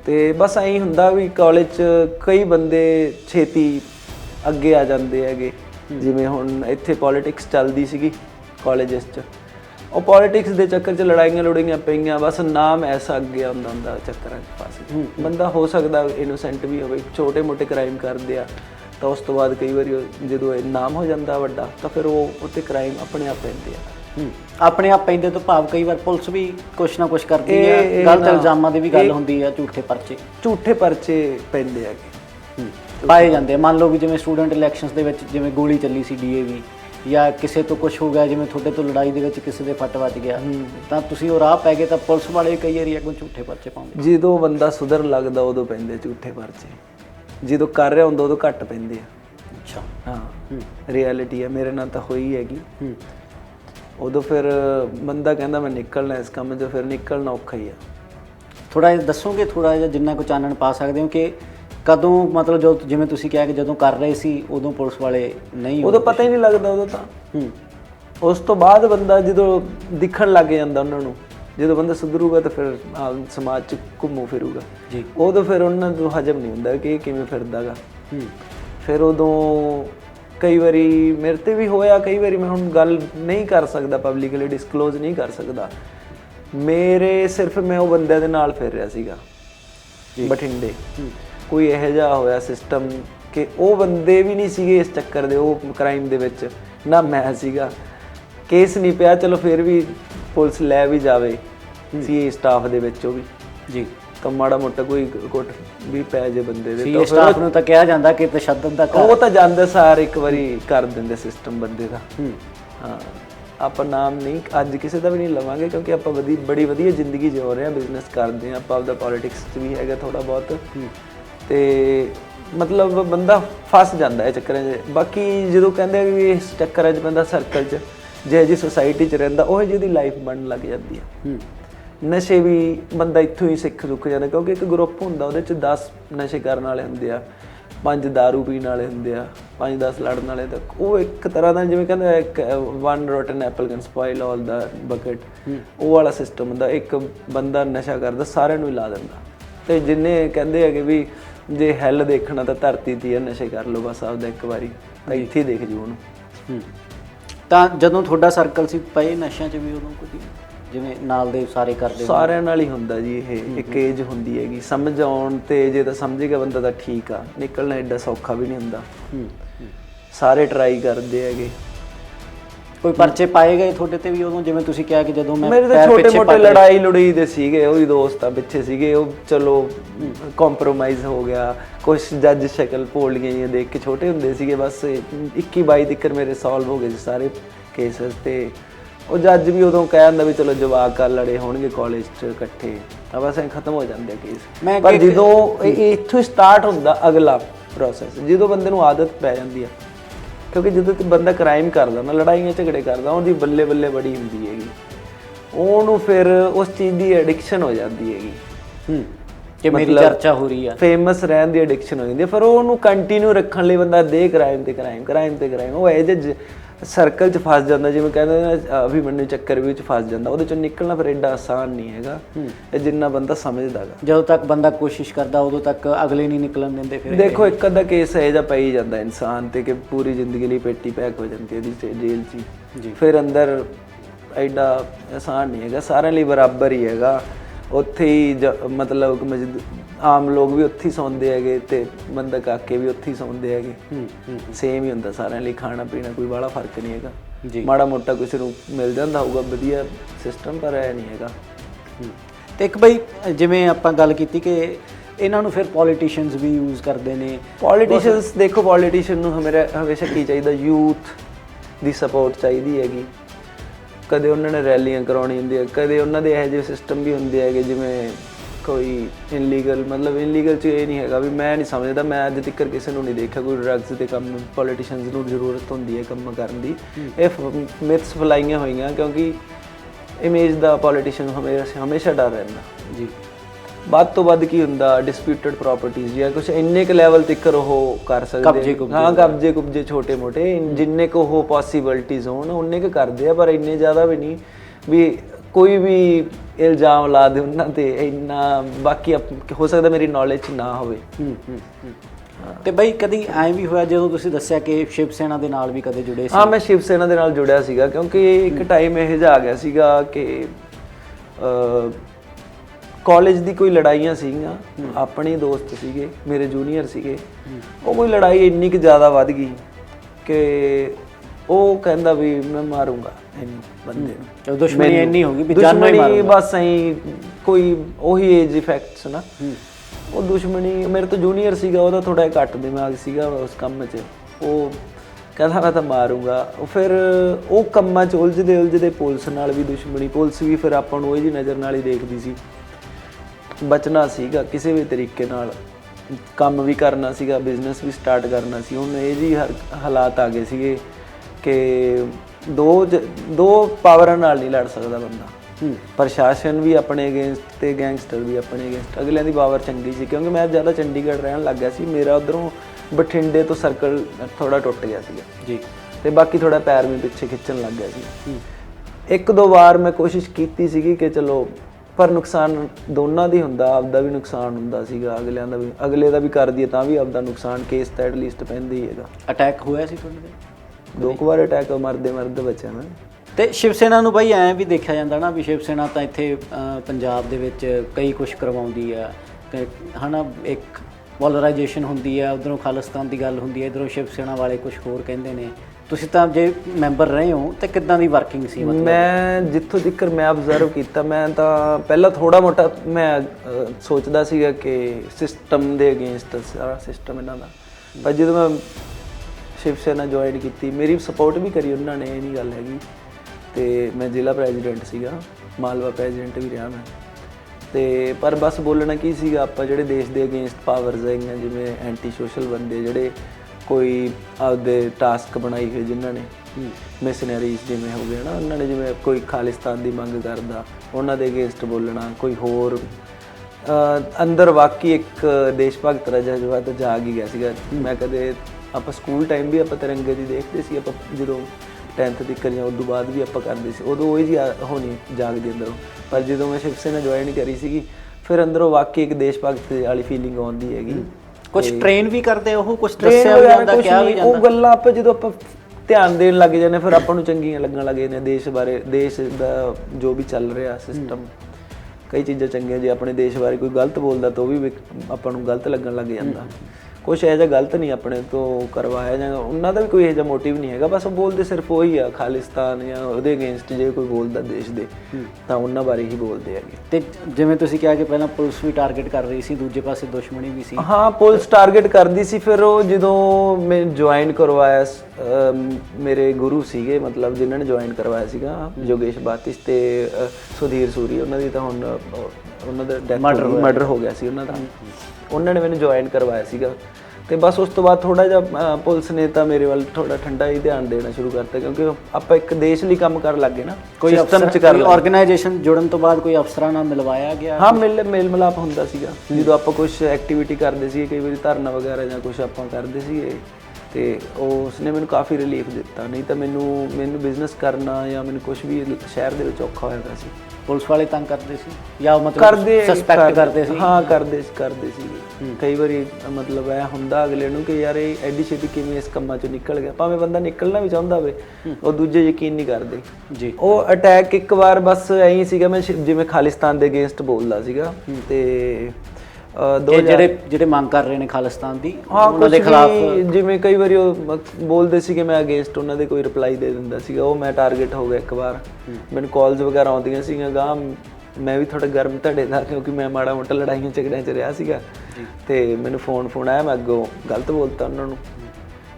ਤੇ ਬਸ ਐਂ ਹੁੰਦਾ ਵੀ ਕਾਲਜ 'ਚ ਕਈ ਬੰਦੇ ਛੇਤੀ ਅੱਗੇ ਆ ਜਾਂਦੇ ਹੈਗੇ। ਜਿਵੇਂ ਹੁਣ ਇੱਥੇ ਪੋਲਿਟਿਕਸ ਚੱਲਦੀ ਸੀਗੀ ਕਾਲਜਸ 'ਚ। ਉਹ ਪੋਲਿਟਿਕਸ ਦੇ ਚੱਕਰ 'ਚ ਲੜਾਈਆਂ ਲੜਾਈਆਂ ਪਈਆਂ ਬਸ ਨਾਮ ਐਸਾ ਅੱਗੇ ਆਉਂਦਾ ਹੁੰਦਾ ਚੱਕਰਾਂ 'ਚ ਪਾਸੇ। ਬੰਦਾ ਹੋ ਸਕਦਾ ਇਨੋਸੈਂਟ ਵੀ ਹੋਵੇ ਛੋਟੇ-ਮੋਟੇ ਕ੍ਰਾਈਮ ਕਰਦੇ ਆ ਤਾਂ ਉਸ ਤੋਂ ਬਾਅਦ ਕਈ ਵਾਰੀ ਜਦੋਂ ਇਹ ਨਾਮ ਹੋ ਜਾਂਦਾ ਵੱਡਾ ਤਾਂ ਫਿਰ ਉਹ ਉੱਤੇ ਕ੍ਰਾਈਮ ਆਪਣੇ ਆਪ ਪੈਂਦੇ ਆ। ਆਪਣੇ ਆਪ ਪੈਂਦੇ ਤੋਂ ਭਾਵ ਕਈ ਵਾਰ ਪੁਲਿਸ ਵੀ ਕੁਛ ਨਾ ਕੁਛ ਕਰਦੀ ਹੈ ਗਲਤ ਇਲਜ਼ਾਮਾਂ ਦੀ ਵੀ ਗੱਲ ਹੁੰਦੀ ਹੈ ਝੂਠੇ ਪਰਚੇ। ਝੂਠੇ ਪਰਚੇ ਪੈਂਦੇ ਹੈਗੇ ਪਾਏ ਜਾਂਦੇ ਆ। ਮੰਨ ਲਓ ਵੀ ਜਿਵੇਂ ਸਟੂਡੈਂਟ ਇਲੈਕਸ਼ਨਸ ਦੇ ਵਿੱਚ ਜਿਵੇਂ ਗੋਲੀ ਚੱਲੀ ਸੀ ਡੀਏਵੀ ਜਾਂ ਕਿਸੇ ਤੋਂ ਕੁਝ ਹੋ ਗਿਆ ਜਿਵੇਂ ਤੁਹਾਡੇ ਤੋਂ ਲੜਾਈ ਦੇ ਵਿੱਚ ਕਿਸੇ ਦੇ ਫੱਟ ਵੱਜ ਗਿਆ ਤਾਂ ਤੁਸੀਂ ਉਹ ਰਾਹ ਪੈ ਗਏ ਤਾਂ ਪੁਲਿਸ ਵਾਲੇ ਕਈ ਵਾਰੀ ਅੱਗੋਂ ਝੂਠੇ ਪਰਚੇ ਪਾਉਂਦੇ ਜਦੋਂ ਬੰਦਾ ਸੁਧਰ ਲੱਗਦਾ ਉਦੋਂ ਪੈਂਦੇ ਝੂਠੇ ਪਰਚੇ। ਜਦੋਂ ਕਰ ਰਿਹਾ ਹੁੰਦਾ ਉਦੋਂ ਘੱਟ ਪੈਂਦੇ ਆ। ਅੱਛਾ। ਹਾਂ ਰਿਐਲਿਟੀ ਹੈ ਮੇਰੇ ਨਾਲ ਤਾਂ ਹੋਈ ਹੈਗੀ। ਉਦੋਂ ਫਿਰ ਬੰਦਾ ਕਹਿੰਦਾ ਮੈਂ ਨਿਕਲਣਾ ਇਸ ਕੰਮ 'ਚੋਂ ਫਿਰ ਨਿਕਲਣਾ ਔਖਾ ਹੀ ਆ। ਥੋੜਾ ਜਿਹਾ ਦੱਸੋਗੇ ਥੋੜਾ ਜਿਹਾ ਜਿੰਨਾ ਕੁ ਚਾਨਣ ਪਾ ਸਕਦੇ ਹੋ ਕਿ ਕਦੋਂ ਮਤਲਬ ਜੋ ਜਿਵੇਂ ਤੁਸੀਂ ਕਿਹਾ ਕਿ ਜਦੋਂ ਕਰ ਰਹੇ ਸੀ ਉਦੋਂ ਪੁਲਿਸ ਵਾਲੇ ਨਹੀਂ ਉਦੋਂ ਪਤਾ ਹੀ ਨਹੀਂ ਲੱਗਦਾ ਉਦੋਂ ਤਾਂ। ਹੂੰ। ਉਸ ਤੋਂ ਬਾਅਦ ਬੰਦਾ ਜਦੋਂ ਦਿਖਣ ਲੱਗ ਜਾਂਦਾ ਉਹਨਾਂ ਨੂੰ ਜਦੋਂ ਬੰਦਾ ਸੁਧਰੂਗਾ ਤਾਂ ਫਿਰ ਸਮਾਜ 'ਚ ਘੁੰਮੂ ਫਿਰੂਗਾ। ਜੀ। ਉਦੋਂ ਫਿਰ ਉਹਨਾਂ ਨੂੰ ਹਜਮ ਨਹੀਂ ਹੁੰਦਾ ਕਿ ਇਹ ਕਿਵੇਂ ਫਿਰਦਾਗਾ। ਹੂੰ। ਫਿਰ ਉਦੋਂ ਕਈ ਵਾਰੀ ਮੇਰੇ ਤੇ ਵੀ ਹੋਇਆ ਕਈ ਵਾਰੀ ਮੈਂ ਹੁਣ ਗੱਲ ਨਹੀਂ ਕਰ ਸਕਦਾ ਪਬਲਿਕਲੀ ਡਿਸਕਲੋਜ਼ ਨਹੀਂ ਕਰ ਸਕਦਾ। ਮੇਰੇ ਸਿਰਫ ਮੈਂ ਉਹ ਬੰਦਿਆਂ ਦੇ ਨਾਲ ਫਿਰ ਰਿਹਾ ਸੀਗਾ ਬਠਿੰਡੇ। ਕੋਈ ਇਹੋ ਜਿਹਾ ਹੋਇਆ ਸਿਸਟਮ ਕਿ ਉਹ ਬੰਦੇ ਵੀ ਨਹੀਂ ਸੀਗੇ ਇਸ ਚੱਕਰ ਦੇ ਉਹ ਕ੍ਰਾਈਮ ਦੇ ਵਿੱਚ। ਨਾ ਮੈਂ ਸੀਗਾ। ਕੇਸ ਨਹੀਂ ਪਿਆ ਚਲੋ ਫਿਰ ਵੀ ਪੁਲਿਸ ਲੈ ਵੀ ਜਾਵੇ। ਸੀ ਸਟਾਫ ਦੇ ਵਿੱਚ ਉਹ ਵੀ। ਜੀ। ਤਾਂ ਮਾੜਾ ਮੋਟਾ ਕੋਈ ਕੁੱਟ ਵੀ ਪੈ ਜੇ ਬੰਦੇ ਦੇ ਸੀ ਸਟਾਫ ਨੂੰ ਤਾਂ ਕਿਹਾ ਜਾਂਦਾ ਕਿ ਤਸ਼ੱਦਦ ਦਾ ਉਹ ਤਾਂ ਜਾਂਦੇ ਸਾਰ ਇੱਕ ਵਾਰੀ ਕਰ ਦਿੰਦੇ ਸਿਸਟਮ ਬੰਦੇ ਦਾ। ਹੂੰ। ਆਪਾਂ ਨਾਮ ਨਹੀਂ ਅੱਜ ਕਿਸੇ ਦਾ ਵੀ ਨਹੀਂ ਲਵਾਂਗੇ ਕਿਉਂਕਿ ਆਪਾਂ ਬੜੀ ਵਧੀਆ ਜ਼ਿੰਦਗੀ ਜਿਉ ਰਹੇ ਹਾਂ ਬਿਜ਼ਨਸ ਕਰਦੇ ਹਾਂ ਆਪਾਂ ਆਪਦਾ ਪੋਲਿਟਿਕਸ ਵੀ ਹੈਗਾ ਥੋੜਾ ਬਹੁਤ। ਤੇ ਮਤਲਬ ਬੰਦਾ ਫਸ ਜਾਂਦਾ ਹੈ ਚੱਕਰਾਂ 'ਚ। ਬਾਕੀ ਜਦੋਂ ਕਹਿੰਦੇ ਆ ਵੀ ਇਸ ਚੱਕਰਾਂ 'ਚ ਬੰਦਾ ਸਰਕਲ 'ਚ ਜਿਹੇ ਜੀ ਸੋਸਾਇਟੀ 'ਚ ਰਹਿੰਦਾ ਉਹ ਜਿਹੀ ਲਾਈਫ ਬਣਨ ਲੱਗ ਜਾਂਦੀ ਹੈ ਹੂੰ। ਨਸ਼ੇ ਵੀ ਬੰਦਾ ਇੱਥੋਂ ਹੀ ਸਿੱਖ ਚੁੱਕ ਜਾਂਦਾ ਕਿਉਂਕਿ ਇੱਕ ਗਰੁੱਪ ਹੁੰਦਾ ਉਹਦੇ ਚ 10 ਨਸ਼ੇ ਕਰਨ ਵਾਲੇ ਹੁੰਦੇ ਆ ਪੰਜ दारू ਪੀਣ ਵਾਲੇ ਹੁੰਦੇ ਆ ਪੰਜ 10 ਲੜਨ ਵਾਲੇ ਤਾਂ ਉਹ ਇੱਕ ਤਰ੍ਹਾਂ ਦਾ ਜਿਵੇਂ ਕਹਿੰਦੇ ਇੱਕ one rotten apple can spoil all the bucket ਉਹ ਵਾਲਾ ਸਿਸਟਮ ਹੁੰਦਾ ਇੱਕ ਬੰਦਾ ਨਸ਼ਾ ਕਰਦਾ ਸਾਰਿਆਂ ਨੂੰ ਹੀ ਲਾ ਦਿੰਦਾ। ਤੇ ਜਿੰਨੇ ਕਹਿੰਦੇ ਹੈਗੇ ਵੀ ਜੇ ਹੈਲ ਦੇਖਣਾ ਤਾਂ ਧਰਤੀ ਤੇ ਹੀ ਨਸ਼ੇ ਕਰ ਲਓ ਬਸ ਆਪਦਾ ਇੱਕ ਵਾਰੀ। ਤਾਂ ਇੱਥੇ ਹੀ ਦੇਖ ਜੂ ਉਹਨੂੰ। ਹੂੰ। ਤਾਂ ਜਦੋਂ ਤੁਹਾਡਾ ਸਰਕਲ ਸੀ ਪਏ ਨਸ਼ਿਆਂ 'ਚ ਵੀ ਉਦੋਂ ਕੋਈ ਜਿਵੇਂ ਨਾਲ ਦੇ ਸਾਰੇ ਕਰਦੇ ਹੋਣ? ਸਾਰਿਆਂ ਨਾਲ ਹੀ ਹੁੰਦਾ ਜੀ ਇਹ ਇੱਕ ਏਜ ਹੁੰਦੀ ਹੈਗੀ। ਸਮਝ ਆਉਣ ਤੇ ਜੇ ਤਾਂ ਸਮਝੇਗਾ ਬੰਦਾ ਤਾਂ ਠੀਕ ਆ। ਨਿਕਲਣਾ ਐਡਾ ਸੌਖਾ ਵੀ ਨਹੀਂ ਹੁੰਦਾ। ਹੂੰ। ਸਾਰੇ ਟਰਾਈ ਕਰਦੇ ਹੈਗੇ। ਕੋਈ ਪਰਚੇ ਪਾਏ ਗਏ ਤੁਹਾਡੇ ਤੇ ਵੀ ਉਦੋਂ? ਜਿਵੇਂ ਤੁਸੀਂ ਕਿਹਾ ਕਿ ਜਦੋਂ ਮੈਂ ਮੇਰੇ ਤਾਂ ਪੈਰ ਛੋਟੇ ਪਿੱਛੇ ਮੋਟੇ ਪੱਟ। ਲੜਾਈ ਲੜੂਈ ਦੇ ਸੀਗੇ ਉਹ ਵੀ ਦੋਸਤ ਆ ਪਿੱਛੇ ਸੀਗੇ ਉਹ ਚਲੋ ਕੰਪਰੋਮਾਈਜ਼ ਹੋ ਗਿਆ। ਕੁਝ ਜੱਜ ਸ਼ਕਲ ਪੋਲੀਆਂ ਜਿਹੀਆਂ ਦੇਖ ਕੇ ਛੋਟੇ ਹੁੰਦੇ ਸੀਗੇ ਬਸ 21 22 ਤੱਕ ਮੇਰੇ ਸੋਲਵ ਹੋ ਗਏ ਸੀ ਸਾਰੇ ਕੇਸਸ ਤੇ। ਉਹ ਜੱਜ ਵੀ ਉਦੋਂ ਕਹਿ ਦਿੰਦਾ ਵੀ ਚਲੋ ਜਵਾਕ ਆ ਲੜੇ ਹੋਣਗੇ ਕਾਲਜ 'ਚ ਇਕੱਠੇ। ਤਾਂ ਬਸ ਐਂ ਖਤਮ ਹੋ ਜਾਂਦੇ ਕੇਸ ਮੈਂ ਪਰ ਕਿ- ਜਦੋਂ ਇਹ ਇਹ ਇੱਥੋਂ ਸਟਾਰਟ ਹੁੰਦਾ ਅਗਲਾ ਪ੍ਰੋਸੈਸ ਜਦੋਂ ਬੰਦੇ ਨੂੰ ਆਦਤ ਪੈ ਜਾਂਦੀ ਆ ਕਿਉਂਕਿ ਜਦੋਂ ਤੇ ਬੰਦਾ ਕ੍ਰਾਈਮ ਕਰਦਾ ਨਾ ਲੜਾਈਆਂ ਝਗੜੇ ਕਰਦਾ ਉਹਦੀ ਬੱਲੇ ਬੱਲੇ ਬੜੀ ਹੁੰਦੀ ਹੈਗੀ। ਉਹਨੂੰ ਫਿਰ ਉਸ ਚੀਜ਼ ਦੀ ਐਡਿਕਸ਼ਨ ਹੋ ਜਾਂਦੀ ਹੈਗੀ। ਹੂੰ ਕਿ ਮੇਰੀ ਚਰਚਾ ਹੋ ਰਹੀ ਆ। ਫੇਮਸ ਰਹਿਣ ਦੀ ਐਡਿਕਸ਼ਨ ਹੋ ਜਾਂਦੀ ਹੈ। ਪਰ ਉਹਨੂੰ ਕੰਟੀਨਿਊ ਰੱਖਣ ਲਈ ਬੰਦਾ ਦੇ ਕ੍ਰਾਈਮ ਤੇ ਕ੍ਰਾਈਮ ਕ੍ਰਾਈਮ ਤੇ ਕ੍ਰਾਈਮ ਉਹ ਇਹ ਜੇ ਸਰਕਲ 'ਚ ਫਸ ਜਾਂਦਾ ਜਿਵੇਂ ਕਹਿੰਦੇ ਨੇ ਅਭੀ ਮੈਨੂੰ ਚੱਕਰ ਵਿੱਚ ਫਸ ਜਾਂਦਾ। ਉਹਦੇ ਚੋਂ ਨਿਕਲਣਾ ਫਿਰ ਐਡਾ ਆਸਾਨ ਨਹੀਂ ਹੈਗਾ। ਇਹ ਜਿੰਨਾ ਬੰਦਾ ਸਮਝਦਾ ਗਾ ਜਦੋਂ ਤੱਕ ਬੰਦਾ ਕੋਸ਼ਿਸ਼ ਕਰਦਾ ਉਦੋਂ ਤੱਕ ਅਗਲੇ ਨਹੀਂ ਨਿਕਲਣ ਦਿੰਦੇ ਫਿਰ ਦੇਖੋ ਇੱਕ ਅੱਧਾ ਕੇਸ ਹੈ ਜਾਂ ਪਈ ਜਾਂਦਾ ਇਨਸਾਨ ਤੇ ਕਿ ਪੂਰੀ ਜ਼ਿੰਦਗੀ ਲਈ ਪੇਟੀ ਪੈਕ ਹੋ ਜਾਂਦੀ ਹੈ ਇਹਦੀ ਜੇਲ੍ਹ 'ਚ। ਜੀ। ਫਿਰ ਅੰਦਰ ਐਡਾ ਆਸਾਨ ਨਹੀਂ ਹੈਗਾ। ਸਾਰਿਆਂ ਲਈ ਬਰਾਬਰ ਹੀ ਹੈਗਾ। ਉੱਥੇ ਹੀ ਮਤਲਬ ਕਿ ਆਮ ਲੋਕ ਵੀ ਉੱਥੇ ਹੀ ਸੌਂਦੇ ਹੈਗੇ ਤੇ ਬੰਦਾ ਕਾਕੇ ਵੀ ਉੱਥੇ ਹੀ ਸੌਂਦੇ ਹੈਗੇ। ਸੇਮ ਹੀ ਹੁੰਦਾ ਸਾਰਿਆਂ ਲਈ ਖਾਣਾ ਪੀਣਾ ਕੋਈ ਬੜਾ ਫ਼ਰਕ ਨਹੀਂ ਹੈਗਾ। ਜੀ। ਮਾੜਾ ਮੋਟਾ ਕਿਸੇ ਨੂੰ ਮਿਲ ਜਾਂਦਾ ਹੋਊਗਾ ਵਧੀਆ ਸਿਸਟਮ ਪਰ ਇਹ ਨਹੀਂ ਹੈਗਾ। ਤੇ ਇੱਕ ਬਈ ਜਿਵੇਂ ਆਪਾਂ ਗੱਲ ਕੀਤੀ ਕਿ ਇਹਨਾਂ ਨੂੰ ਫਿਰ ਪੋਲੀਟੀਸ਼ੀਅਨਸ ਵੀ ਯੂਜ਼ ਕਰਦੇ ਨੇ। ਪੋਲੀਟੀਸ਼ੀਅਨਸ ਦੇਖੋ ਪੋਲੀਟੀਸ਼ੀਅਨ ਨੂੰ ਹਮੇਸ਼ਾ ਹਮੇਸ਼ਾ ਕੀ ਚਾਹੀਦਾ? ਯੂਥ ਦੀ ਸਪੋਰਟ ਚਾਹੀਦੀ ਹੈਗੀ। ਕਦੇ ਉਹਨਾਂ ਨੇ ਰੈਲੀਆਂ ਕਰਾਉਣੀ ਹੁੰਦੀ ਹੈ ਕਦੇ ਉਹਨਾਂ ਦੇ ਇਹੋ ਜਿਹੇ ਸਿਸਟਮ ਵੀ ਹੁੰਦੇ ਹੈਗੇ ਜਿਵੇਂ ਕੋਈ ਇਨਲੀਗਲ ਮਤਲਬ ਇਨਲੀਗਲ ਚ ਇਹ ਨਹੀਂ ਹੈਗਾ ਵੀ ਮੈਂ ਨਹੀਂ ਸਮਝਦਾ ਮੈਂ ਅੱਜ ਤੱਕ ਕਿਸੇ ਨੂੰ ਨਹੀਂ ਦੇਖਿਆ ਕੋਈ ਡਰੱਗਸ ਦੇ ਕੰਮ ਪੋਲੀਟੀਸ਼ੀਅਨਸ ਨੂੰ ਜ਼ਰੂਰਤ ਹੁੰਦੀ ਹੈ ਕੰਮ ਕਰਨ ਦੀ। ਇਹ ਮਿਥਸ ਫਲਾਈਆਂ ਹੋਈਆਂ ਕਿਉਂਕਿ ਇਮੇਜ ਦਾ ਪੋਲੀਟੀਸ਼ੀਅਨ ਹਮੇਸ਼ਾ ਹਮੇਸ਼ਾ ਡਰ ਰਹਿੰਦਾ। ਜੀ। ਵੱਧ ਤੋਂ ਵੱਧ ਕੀ ਹੁੰਦਾ ਡਿਸਪਿਊਟਡ ਪ੍ਰਾਪਰਟੀਆਂ ਜਾਂ ਕੁਝ ਇੰਨੇ ਕੁ ਲੈਵਲ ਤੱਕ ਉਹ ਕਰ ਸਕਦੇ ਹਾਂ ਕਬਜ਼ੇ ਕੁਬਜ਼ੇ ਛੋਟੇ ਮੋਟੇ ਜਿੰਨੇ ਕੁ ਉਹ ਪੋਸੀਬਿਲਟੀਆਂ ਹੋਣ ਉਹਨੇ ਕੁ ਕਰਦੇ ਆ ਪਰ ਇੰਨੇ ਜ਼ਿਆਦਾ ਵੀ ਨਹੀਂ ਵੀ ਕੋਈ ਵੀ ਇਲਜ਼ਾਮ ਲਾ ਦੇ ਉਹਨਾਂ ਤੇ ਇੰਨਾ ਬਾਕੀ ਅਪ- ਹੋ ਸਕਦਾ ਮੇਰੀ ਨੌਲੇਜ 'ਚ ਨਾ ਹੋਵੇ। ਹੂੰ ਹੂੰ ਹੂੰ। ਤੇ ਬਈ ਕਦੀ ਐਂ ਵੀ ਹੋਇਆ ਜਦੋਂ ਤੁਸੀਂ ਦੱਸਿਆ ਕਿ ਸ਼ਿਵ ਸੈਨਾ ਦੇ ਨਾਲ ਵੀ ਕਦੇ ਜੁੜੇ ਸੀ? ਹਾਂ ਮੈਂ ਸ਼ਿਵ ਸੈਨਾ ਦੇ ਨਾਲ ਜੁੜਿਆ ਸੀਗਾ ਕਿਉਂਕਿ ਇੱਕ ਟਾਈਮ ਇਹ ਆ ਗਿਆ ਸੀਗਾ ਕਿ ਕਾਲਜ ਦੀ ਕੋਈ ਲੜਾਈਆਂ ਸੀਗੀਆਂ ਆਪਣੇ ਦੋਸਤ ਸੀਗੇ ਮੇਰੇ ਜੂਨੀਅਰ ਸੀਗੇ। ਉਹ ਕੋਈ ਲੜਾਈ ਇੰਨੀ ਕਿ ਜ਼ਿਆਦਾ ਵੱਧ ਗਈ ਕਿ ਉਹ ਕਹਿੰਦਾ ਵੀ ਮੈਂ ਮਾਰੂੰਗਾ। ਇਹਨੂੰ ਬੰਦੇ ਨੂੰ। ਦੁਸ਼ਮਣੀ ਇੰਨੀ ਹੋ ਗਈ ਵੀ ਜਾਨੋਂ ਹੀ ਦੁਸ਼ਮਣੀ ਮਾਰੂੰਗਾ। ਬਸ ਐਂ ਕੋਈ ਉਹੀ ਏਜ ਇਫੈਕਟਸ ਨਾ। ਉਹ ਦੁਸ਼ਮਣੀ ਮੇਰੇ ਤੋਂ ਜੂਨੀਅਰ ਸੀਗਾ ਉਹਦਾ ਥੋੜਾ ਘੱਟ ਦਿਮਾਗ ਸੀਗਾ ਉਸ ਕੰਮ 'ਚ। ਉਹ ਕਹਿੰਦਾ ਮੈਂ ਤਾਂ ਮਾਰੂੰਗਾ। ਉਹ ਫਿਰ ਉਹ ਕੰਮਾਂ 'ਚ ਉਲਝਦੇ ਉਲਝਦੇ ਪੁਲਿਸ ਨਾਲ ਵੀ ਦੁਸ਼ਮਣੀ ਪੁਲਿਸ ਵੀ ਫਿਰ ਆਪਾਂ ਨੂੰ ਉਹ ਜੀ ਨਜ਼ਰ ਨਾਲ ਹੀ ਦੇਖਦੀ ਸੀ। ਬਚਣਾ ਸੀਗਾ ਕਿਸੇ ਵੀ ਤਰੀਕੇ ਨਾਲ। ਕੰਮ ਵੀ ਕਰਨਾ ਸੀਗਾ ਬਿਜ਼ਨਸ ਵੀ ਸਟਾਰਟ ਕਰਨਾ ਸੀ। ਹੁਣ ਇਹ ਜੀ ਹਾਲਾਤ ਆ ਗਏ ਸੀਗੇ। ਕਿ ਦੋ ਜ- ਦੋ ਪਾਵਰਾਂ ਨਾਲ ਨਹੀਂ ਲੜ ਸਕਦਾ ਬੰਦਾ। ਪ੍ਰਸ਼ਾਸਨ ਵੀ ਆਪਣੇ ਅਗੇਂਸਟ ਤੇ ਗੈਂਗਸਟਰ ਵੀ ਆਪਣੇ ਅਗੇਂਸਟ ਅਗਲਿਆਂ ਦੀ ਪਾਵਰ ਚੰਗੀ ਸੀ ਕਿਉਂਕਿ ਮੈਂ ਜ਼ਿਆਦਾ ਚੰਡੀਗੜ੍ਹ ਰਹਿਣ ਲੱਗ ਗਿਆ ਸੀ। ਮੇਰਾ ਉਧਰੋਂ ਬਠਿੰਡੇ ਤੋਂ ਸਰਕਲ ਥੋੜਾ ਟੁੱਟ ਗਿਆ ਸੀਗਾ। ਜੀ। ਤੇ ਬਾਕੀ ਥੋੜਾ ਪੈਰ ਵੀ ਪਿੱਛੇ ਖਿੱਚਣ ਲੱਗ ਗਿਆ ਸੀ। ਇੱਕ ਦੋ ਵਾਰ ਮੈਂ ਕੋਸ਼ਿਸ਼ ਕੀਤੀ ਸੀਗੀ ਕਿ ਚਲੋ ਪਰ ਨੁਕਸਾਨ ਦੋਨਾਂ ਦੀ ਹੁੰਦਾ ਆਪਦਾ ਵੀ ਨੁਕਸਾਨ ਹੁੰਦਾ ਸੀਗਾ ਅਗਲਿਆਂ ਦਾ ਵੀ ਅਗਲੇ ਦਾ ਵੀ ਕਰ ਦਈਏ ਤਾਂ ਵੀ ਆਪਦਾ ਨੁਕਸਾਨ ਕੇਸ ਤਾਂ ਐਟਲੀਸਟ ਪੈਂਦਾ ਹੀ ਹੈਗਾ। ਅਟੈਕ ਹੋਇਆ ਸੀ ਤੁਹਾਡੇ ਤੇ? ਦੋ ਕੁ ਵਾਰ ਅਟੈਕ ਮਰਦੇ ਮਰਦੇ ਬਚਿਆ ਮੈਂ ਤੇ ਸ਼ਿਵ ਸੈਨਾ ਨੂੰ ਬਈ ਐਂ ਵੀ ਦੇਖਿਆ ਜਾਂਦਾ ਨਾ ਵੀ ਸ਼ਿਵ ਸੈਨਾ ਤਾਂ ਇੱਥੇ ਪੰਜਾਬ ਦੇ ਵਿੱਚ ਕਈ ਕੁਝ ਕਰਵਾਉਂਦੀ ਆ। ਤੇ ਹਨਾ ਇੱਕ ਪੋਲਰਾਈਜੇਸ਼ਨ ਹੁੰਦੀ ਆ ਉਧਰੋਂ ਖਾਲਿਸਤਾਨ ਦੀ ਗੱਲ ਹੁੰਦੀ ਹੈ ਇਧਰੋਂ ਸ਼ਿਵ ਸੈਨਾ ਵਾਲੇ ਕੁਝ ਹੋਰ ਕਹਿੰਦੇ ਨੇ। ਤੁਸੀਂ ਤਾਂ ਜੇ ਮੈਂਬਰ ਰਹੇ ਹੋ ਤੇ ਕਿੱਦਾਂ ਦੀ ਵਰਕਿੰਗ ਸੀ ਮਤਲਬ? ਮੈਂ ਜਿੱਥੋਂ ਤੱਕ ਮੈਂ ਆਬਜ਼ਰਵ ਕੀਤਾ ਮੈਂ ਤਾਂ ਪਹਿਲਾਂ ਥੋੜਾ ਮੋਟਾ ਮੈਂ ਅਹ, ਸੋਚਦਾ ਸੀਗਾ ਕਿ ਸਿਸਟਮ ਦੇ ਅਗੇਂਸਟ ਸਾਰਾ ਸਿਸਟਮ ਇਹਨਾਂ ਦਾ। ਪਰ ਜਦੋਂ ਮੈਂ ਸ਼ਿਵ ਸੈਨਾ ਜੁਆਇਨ ਕੀਤੀ। ਮੇਰੀ ਸਪੋਰਟ ਵੀ ਕਰੀ ਉਹਨਾਂ ਨੇ, ਇਹ ਨਹੀਂ ਗੱਲ ਹੈਗੀ। ਤੇ ਮੈਂ ਜ਼ਿਲ੍ਹਾ ਪ੍ਰੈਜ਼ੀਡੈਂਟ ਸੀਗਾ, ਮਾਲਵਾ ਪ੍ਰੈਜ਼ੀਡੈਂਟ ਵੀ ਰਿਹਾ ਮੈਂ। ਤੇ ਪਰ ਬਸ ਬੋਲਣਾ ਕੀ ਸੀਗਾ, ਆਪਾਂ ਜਿਹੜੇ ਦੇਸ਼ ਦੇ ਅਗੇਂਸਟ ਪਾਵਰਸ ਹੈਗੀਆਂ ਜਿਵੇਂ ਐਂਟੀ ਸੋਸ਼ਲ ਬੰਦੇ, ਜਿਹੜੇ ਕੋਈ ਆਪਦੇ ਟਾਸਕ ਬਣਾਈ ਹੋਏ ਜਿਨ੍ਹਾਂ ਨੇ ਮਿਸ਼ਨਰੀਜ਼ ਜਿਵੇਂ ਹੋ ਗਏ ਨਾ, ਉਹਨਾਂ ਨੇ ਜਿਵੇਂ ਕੋਈ ਖਾਲਿਸਤਾਨ ਦੀ ਮੰਗ ਕਰਦਾ, ਉਹਨਾਂ ਦੇ ਅਗੇਂਸਟ ਬੋਲਣਾ, ਕੋਈ ਹੋਰ ਅੰਦਰ ਵਾਕਈ ਇੱਕ ਦੇਸ਼ ਭਗਤ ਦਾ ਜਜ਼ਬਾ ਤਾਂ ਜਾਗ ਹੀ ਗਿਆ ਸੀਗਾ। ਮੈਂ ਕਦੇ ਆਪਾਂ ਸਕੂਲ ਟਾਈਮ ਵੀ ਆਪਾਂ ਤਿਰੰਗੇ ਦੀ ਦੇਖਦੇ ਸੀ ਆਪਾਂ ਜਦੋਂ 10th ਤੱਕ ਜਾਂ ਉਦੋਂ ਬਾਅਦ ਵੀ ਆਪਾਂ ਕਰਦੇ ਸੀ ਉਦੋਂ ਉਹ ਜੀ ਹੋਣੀ ਜਾਗਦੀ ਅੰਦਰੋਂ। ਪਰ ਜਦੋਂ ਮੈਂ ਸ਼ਿਵ ਸੈਨਾ ਜੁਆਇਨ ਕਰੀ ਸੀਗੀ ਫਿਰ ਅੰਦਰੋਂ ਵਾਕਈ ਇੱਕ ਦੇਸ਼ ਭਗਤ ਵਾਲੀ ਫੀਲਿੰਗ ਆਉਂਦੀ ਹੈਗੀ। ਕੁਝ ਟ੍ਰੇਨ ਵੀ ਕਰਦੇ ਉਹ ਕੁਝ ਦੱਸਿਆ ਵੀ ਜਾਂਦਾ ਕਿਹਾ ਵੀ ਨਹੀਂ, ਉਹ ਜਾਂਦਾ ਗੱਲਾਂ ਆਪਾਂ ਜਦੋਂ ਆਪਾਂ ਧਿਆਨ ਦੇਣ ਲੱਗ ਜਾਂਦੇ ਫਿਰ ਆਪਾਂ ਨੂੰ ਚੰਗੀਆਂ ਲੱਗਣ ਲੱਗ ਜਾਂਦੀਆਂ ਦੇਸ਼ ਬਾਰੇ ਦੇਸ਼ ਦਾ ਜੋ ਵੀ ਚੱਲ ਰਿਹਾ ਸਿਸਟਮ ਕਈ ਚੀਜ਼ਾਂ ਚੰਗੀਆਂ ਜੇ ਆਪਣੇ ਦੇਸ਼ ਬਾਰੇ ਕੋਈ ਗਲਤ ਬੋਲਦਾ ਤਾਂ ਉਹ ਵੀ ਆਪਾਂ ਨੂੰ ਗਲਤ ਲੱਗਣ ਲੱਗ ਜਾਂਦਾ। ਕੁਛ ਇਹੋ ਜਿਹਾ ਗਲਤ ਨਹੀਂ ਆਪਣੇ ਤੋਂ ਕਰਵਾਇਆ ਜਾਂ ਉਹਨਾਂ ਦਾ ਵੀ ਕੋਈ ਇਹੋ ਜਿਹਾ ਮੋਟਿਵ ਨਹੀਂ ਹੈਗਾ ਬਸ ਉਹ ਬੋਲਦੇ ਸਿਰਫ ਉਹੀ ਆ ਖਾਲਿਸਤਾਨ ਜਾਂ ਉਹਦੇ ਅਗੇਂਸਟ ਜੇ ਕੋਈ ਬੋਲਦਾ ਦੇਸ਼ ਦੇ ਤਾਂ ਉਹਨਾਂ ਬਾਰੇ ਹੀ ਬੋਲਦੇ ਹੈਗੇ। ਤੇ ਜਿਵੇਂ ਤੁਸੀਂ ਕਿਹਾ ਕਿ ਪਹਿਲਾਂ ਪੁਲਿਸ ਵੀ ਟਾਰਗੇਟ ਕਰ ਰਹੀ ਸੀ ਦੂਜੇ ਪਾਸੇ ਦੁਸ਼ਮਣੀ ਵੀ ਸੀ। ਹਾਂ ਪੁਲਿਸ ਟਾਰਗੇਟ ਕਰਦੀ ਸੀ ਫਿਰ ਉਹ ਜਦੋਂ ਮੈਂ ਜੁਆਇਨ ਕਰਵਾਇਆ ਮੇਰੇ ਗੁਰੂ ਸੀਗੇ ਮਤਲਬ ਜਿਨ੍ਹਾਂ ਨੇ ਜੁਆਇਨ ਕਰਵਾਇਆ ਸੀਗਾ ਯੋਗੇਸ਼ ਬਾਤਿਸ਼ ਤੇ ਸੁਧੀਰ ਸੂਰੀ ਉਹਨਾਂ ਦੀ ਤਾਂ ਹੁਣ ਉਹਨਾਂ ਦਾ ਡੈਥ ਮਰਡਰ ਹੋ ਗਿਆ ਸੀ ਉਹਨਾਂ ਦਾ। ਉਹਨਾਂ ਨੇ ਮੈਨੂੰ ਜੁਆਇਨ ਕਰਵਾਇਆ ਸੀਗਾ। ਤੇ ਬਸ ਉਸ ਤੋਂ ਬਾਅਦ ਥੋੜਾ ਜਿਹਾ ਪੁਲਿਸ ਨੇ ਤਾਂ ਮੇਰੇ ਵੱਲ ਥੋੜਾ ਠੰਡਾ ਹੀ ਧਿਆਨ ਦੇਣਾ ਸ਼ੁਰੂ ਕਰਤਾ ਕਿਉਂਕਿ ਆਪਾਂ ਇੱਕ ਦੇਸ਼ ਲਈ ਕੰਮ ਕਰਨ ਲੱਗੇ ਨਾ। ਕੋਈ ਸਿਸਟਮ ਚ ਕਰ ਕੋਈ ਆਰਗੇਨਾਈਜੇਸ਼ਨ ਜੁੜਨ ਤੋਂ ਬਾਅਦ ਕੋਈ ਅਫਸਰਾਂ ਨਾਲ ਮਿਲਵਾਇਆ ਗਿਆ? ਹਾਂ ਮੇਲ ਮੇਲ ਮਿਲਾਪ ਹੁੰਦਾ ਸੀਗਾ। ਜਦੋਂ ਆਪਾਂ ਕੁਝ ਐਕਟੀਵਿਟੀ ਕਰਦੇ ਸੀ ਕਈ ਵਾਰੀ ਧਰਨਾ ਵਗੈਰਾ ਜਾਂ ਕੁਝ ਆਪਾਂ ਕਰਦੇ ਸੀਗੇ ਤੇ ਉਹ ਉਸਨੇ ਮੈਨੂੰ ਕਾਫੀ ਰਿਲੀਫ ਦਿੱਤਾ। ਨਹੀਂ ਤਾਂ ਮੈਨੂੰ ਮੈਨੂੰ ਬਿਜ਼ਨਸ ਕਰਨਾ ਜਾਂ ਮੈਨੂੰ ਕੁਝ ਵੀ ਸ਼ਹਿਰ ਦੇ ਵਿੱਚ ਔਖਾ ਹੋਇਆ ਸੀ। ਪੁਲਿਸ ਵਾਲੇ ਤੰਗ ਕਰਦੇ ਸੀ ਜਾਂ ਮਤਲਬ ਸਸਪੈਕਟ ਕਰਦੇ ਸੀ। ਹਾਂ ਕਰਦੇ ਕਰਦੇ ਸੀ। ਕਈ ਵਾਰੀ ਮਤਲਬ ਐ ਹੁੰਦਾ ਅਗਲੇ ਨੂੰ ਕਿ ਯਾਰ ਇਹ ਐਡੀ ਛੇਤੀ ਕਿਵੇਂ ਇਸ ਕੰਮਾਂ ਚੋਂ ਨਿਕਲ ਗਿਆ? ਭਾਵੇਂ ਬੰਦਾ ਨਿਕਲਣਾ ਵੀ ਚਾਹੁੰਦਾ ਹੋਵੇ ਉਹ ਦੂਜੇ ਯਕੀਨ ਨਹੀਂ ਕਰਦੇ। ਜੀ। ਉਹ ਅਟੈਕ ਇੱਕ ਵਾਰ ਬਸ ਐਂ ਸੀਗਾ ਮੈਂ ਸ਼- ਜਿਵੇਂ ਖਾਲਿਸਤਾਨ ਦੇ ਅਗੇਂਸਟ ਬੋਲਦਾ ਸੀਗਾ ਤੇ ਦੋ ਜਿਹੜੇ ਜਿਹੜੇ ਮੰਗ ਕਰ ਰਹੇ ਨੇ ਖਾਲਿਸਤਾਨ ਦੀ ਉਹਨਾਂ ਦੇ ਖਿਲਾਫ ਜਿਵੇਂ ਕਈ ਵਾਰੀ ਉਹ ਬੋਲਦੇ ਸੀ ਕਿ ਮੈਂ ਅਗੇਂਸਟ ਉਹਨਾਂ ਦੇ ਕੋਈ ਰਿਪਲਾਈ ਦੇ ਦਿੰਦਾ ਸੀਗਾ ਉਹ ਮੈਂ ਟਾਰਗੇਟ ਹੋ ਗਿਆ ਇੱਕ ਵਾਰ। ਮੈਨੂੰ ਕਾਲਸ ਵਗੈਰਾ ਆਉਂਦੀਆਂ ਸੀਗੀਆਂ ਗਾਂ ਮੈਂ ਵੀ ਥੋੜਾ ਗਰਮ ਧੜੇ ਦਾ ਕਿਉਂਕਿ ਮੈਂ ਮਾੜਾ ਮੋਟਾ ਲੜਾਈਆਂ ਝਗੜਿਆਂ 'ਚ ਰਿਹਾ ਸੀਗਾ। ਤੇ ਮੈਨੂੰ ਫੋਨ ਫੋਨ ਆਇਆ ਮੈਂ ਅੱਗੋਂ ਗਲਤ ਬੋਲਤਾ ਉਹਨਾਂ ਨੂੰ।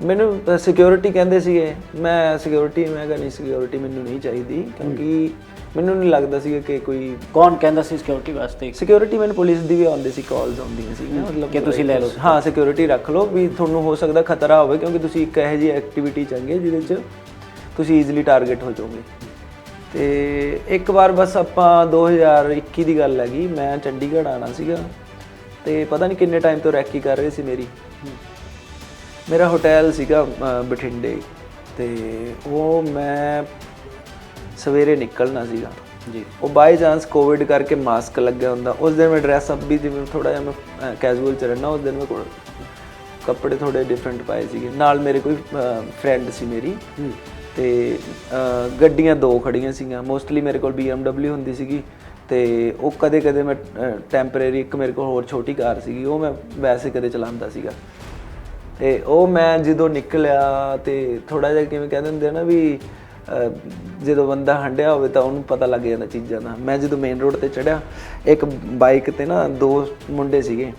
ਮੈਨੂੰ ਸਿਕਿਉਰਿਟੀ ਕਹਿੰਦੇ ਸੀਗੇ ਮੈਂ ਸਿਕਿਉਰਿਟੀ ਮੈਂ ਕਿਹਾ ਨਹੀਂ ਸਿਕਿਉਰਿਟੀ ਮੈਨੂੰ ਨਹੀਂ ਚਾਹੀਦੀ ਕਿਉਂਕਿ ਮੈਨੂੰ ਨਹੀਂ ਲੱਗਦਾ ਸੀਗਾ ਕਿ ਕੋਈ ਕੌਣ ਕਹਿੰਦਾ ਸੀ ਸਿਕਿਉਰਿਟੀ ਵਾਸਤੇ? ਸਿਕਿਉਰਿਟੀ ਮੈਨੂੰ ਪੁਲਿਸ ਦੀ ਵੀ ਆਉਂਦੀ ਸੀ ਕਾਲਸ ਆਉਂਦੀਆਂ ਸੀ ਮਤਲਬ ਕਿ ਤੁਸੀਂ ਲੈ ਲਓ। ਹਾਂ ਸਿਕਿਉਰਿਟੀ ਰੱਖ ਲਓ ਵੀ ਤੁਹਾਨੂੰ ਹੋ ਸਕਦਾ ਖਤਰਾ ਹੋਵੇ ਕਿਉਂਕਿ ਤੁਸੀਂ ਇੱਕ ਇਹੋ ਜਿਹੀ ਐਕਟੀਵਿਟੀ ਚਾਹੀਏ ਜਿਹਦੇ 'ਚ ਤੁਸੀਂ ਈਜ਼ੀਲੀ ਟਾਰਗੇਟ ਹੋ ਜਾਓਗੇ। ਤੇ ਇੱਕ ਵਾਰ ਬਸ ਆਪਾਂ 2021 ਦੀ ਗੱਲ ਹੈਗੀ। ਮੈਂ ਚੰਡੀਗੜ੍ਹ ਆਣਾ ਸੀਗਾ ਤੇ ਪਤਾ ਨਹੀਂ ਕਿੰਨੇ ਟਾਈਮ ਤੋਂ ਰੈਕੀ ਕਰ ਰਹੇ ਸੀ ਮੇਰੀ। ਮੇਰਾ ਹੋਟਲ ਸੀਗਾ ਬਠਿੰਡੇ। ਤੇ ਉਹ ਮੈਂ ਸਵੇਰੇ ਨਿਕਲਣਾ ਸੀਗਾ। ਜੀ। ਉਹ ਬਾਈ ਚਾਂਸ ਕੋਵਿਡ ਕਰਕੇ ਮਾਸਕ ਲੱਗਿਆ ਹੁੰਦਾ। ਉਸ ਦਿਨ ਮੈਂ ਡਰੈਸ ਅਪ ਵੀ ਜਿਵੇਂ ਥੋੜਾ ਜਿਹਾ ਮੈਂ ਕੈਜੂਅਲ ਚ ਰਹਿਣਾ ਉਸ ਦਿਨ ਮੈਂ ਕੋਲ ਕੱਪੜੇ ਥੋੜੇ ਡਿਫਰੈਂਟ ਪਾਏ ਸੀਗੇ। ਨਾਲ ਮੇਰੇ ਕੋਈ ਫਰੈਂਡ ਸੀ ਮੇਰੀ। ਤੇ ਗੱਡੀਆਂ ਦੋ ਖੜੀਆਂ ਸੀਗੀਆਂ। ਮੋਸਟਲੀ ਮੇਰੇ ਕੋਲ BMW ਹੁੰਦੀ ਸੀਗੀ। ਤੇ ਉਹ ਕਦੇ ਕਦੇ ਮੈਂ ਟੈਂਪਰੇਰੀ ਇੱਕ ਮੇਰੇ ਕੋਲ ਹੋਰ ਛੋਟੀ ਕਾਰ ਸੀਗੀ। ਉਹ ਮੈਂ ਵੈਸੇ ਕਦੇ ਚਲਾਉਂਦਾ ਸੀਗਾ। ਤੇ ਉਹ ਮੈਂ ਜਦੋਂ ਨਿਕਲਿਆ ਤੇ ਥੋੜਾ ਜਿਹਾ ਕਿਵੇਂ ਕਹਿੰਦੇ ਹੁੰਦੇ ਆ ਨਾ ਵੀ ਜਦੋਂ ਬੰਦਾ ਹੰਡਿਆ ਹੋਵੇ ਤਾਂ ਉਹਨੂੰ ਪਤਾ ਲੱਗ ਜਾਂਦਾ ਚੀਜ਼ਾਂ ਦਾ। ਮੈਂ ਜਦੋਂ ਮੇਨ ਰੋਡ ਤੇ ਚੜਿਆ ਇੱਕ ਬਾਈਕ ਤੇ ਨਾ ਦੋ ਮੁੰਡੇ ਸੀਗੇ।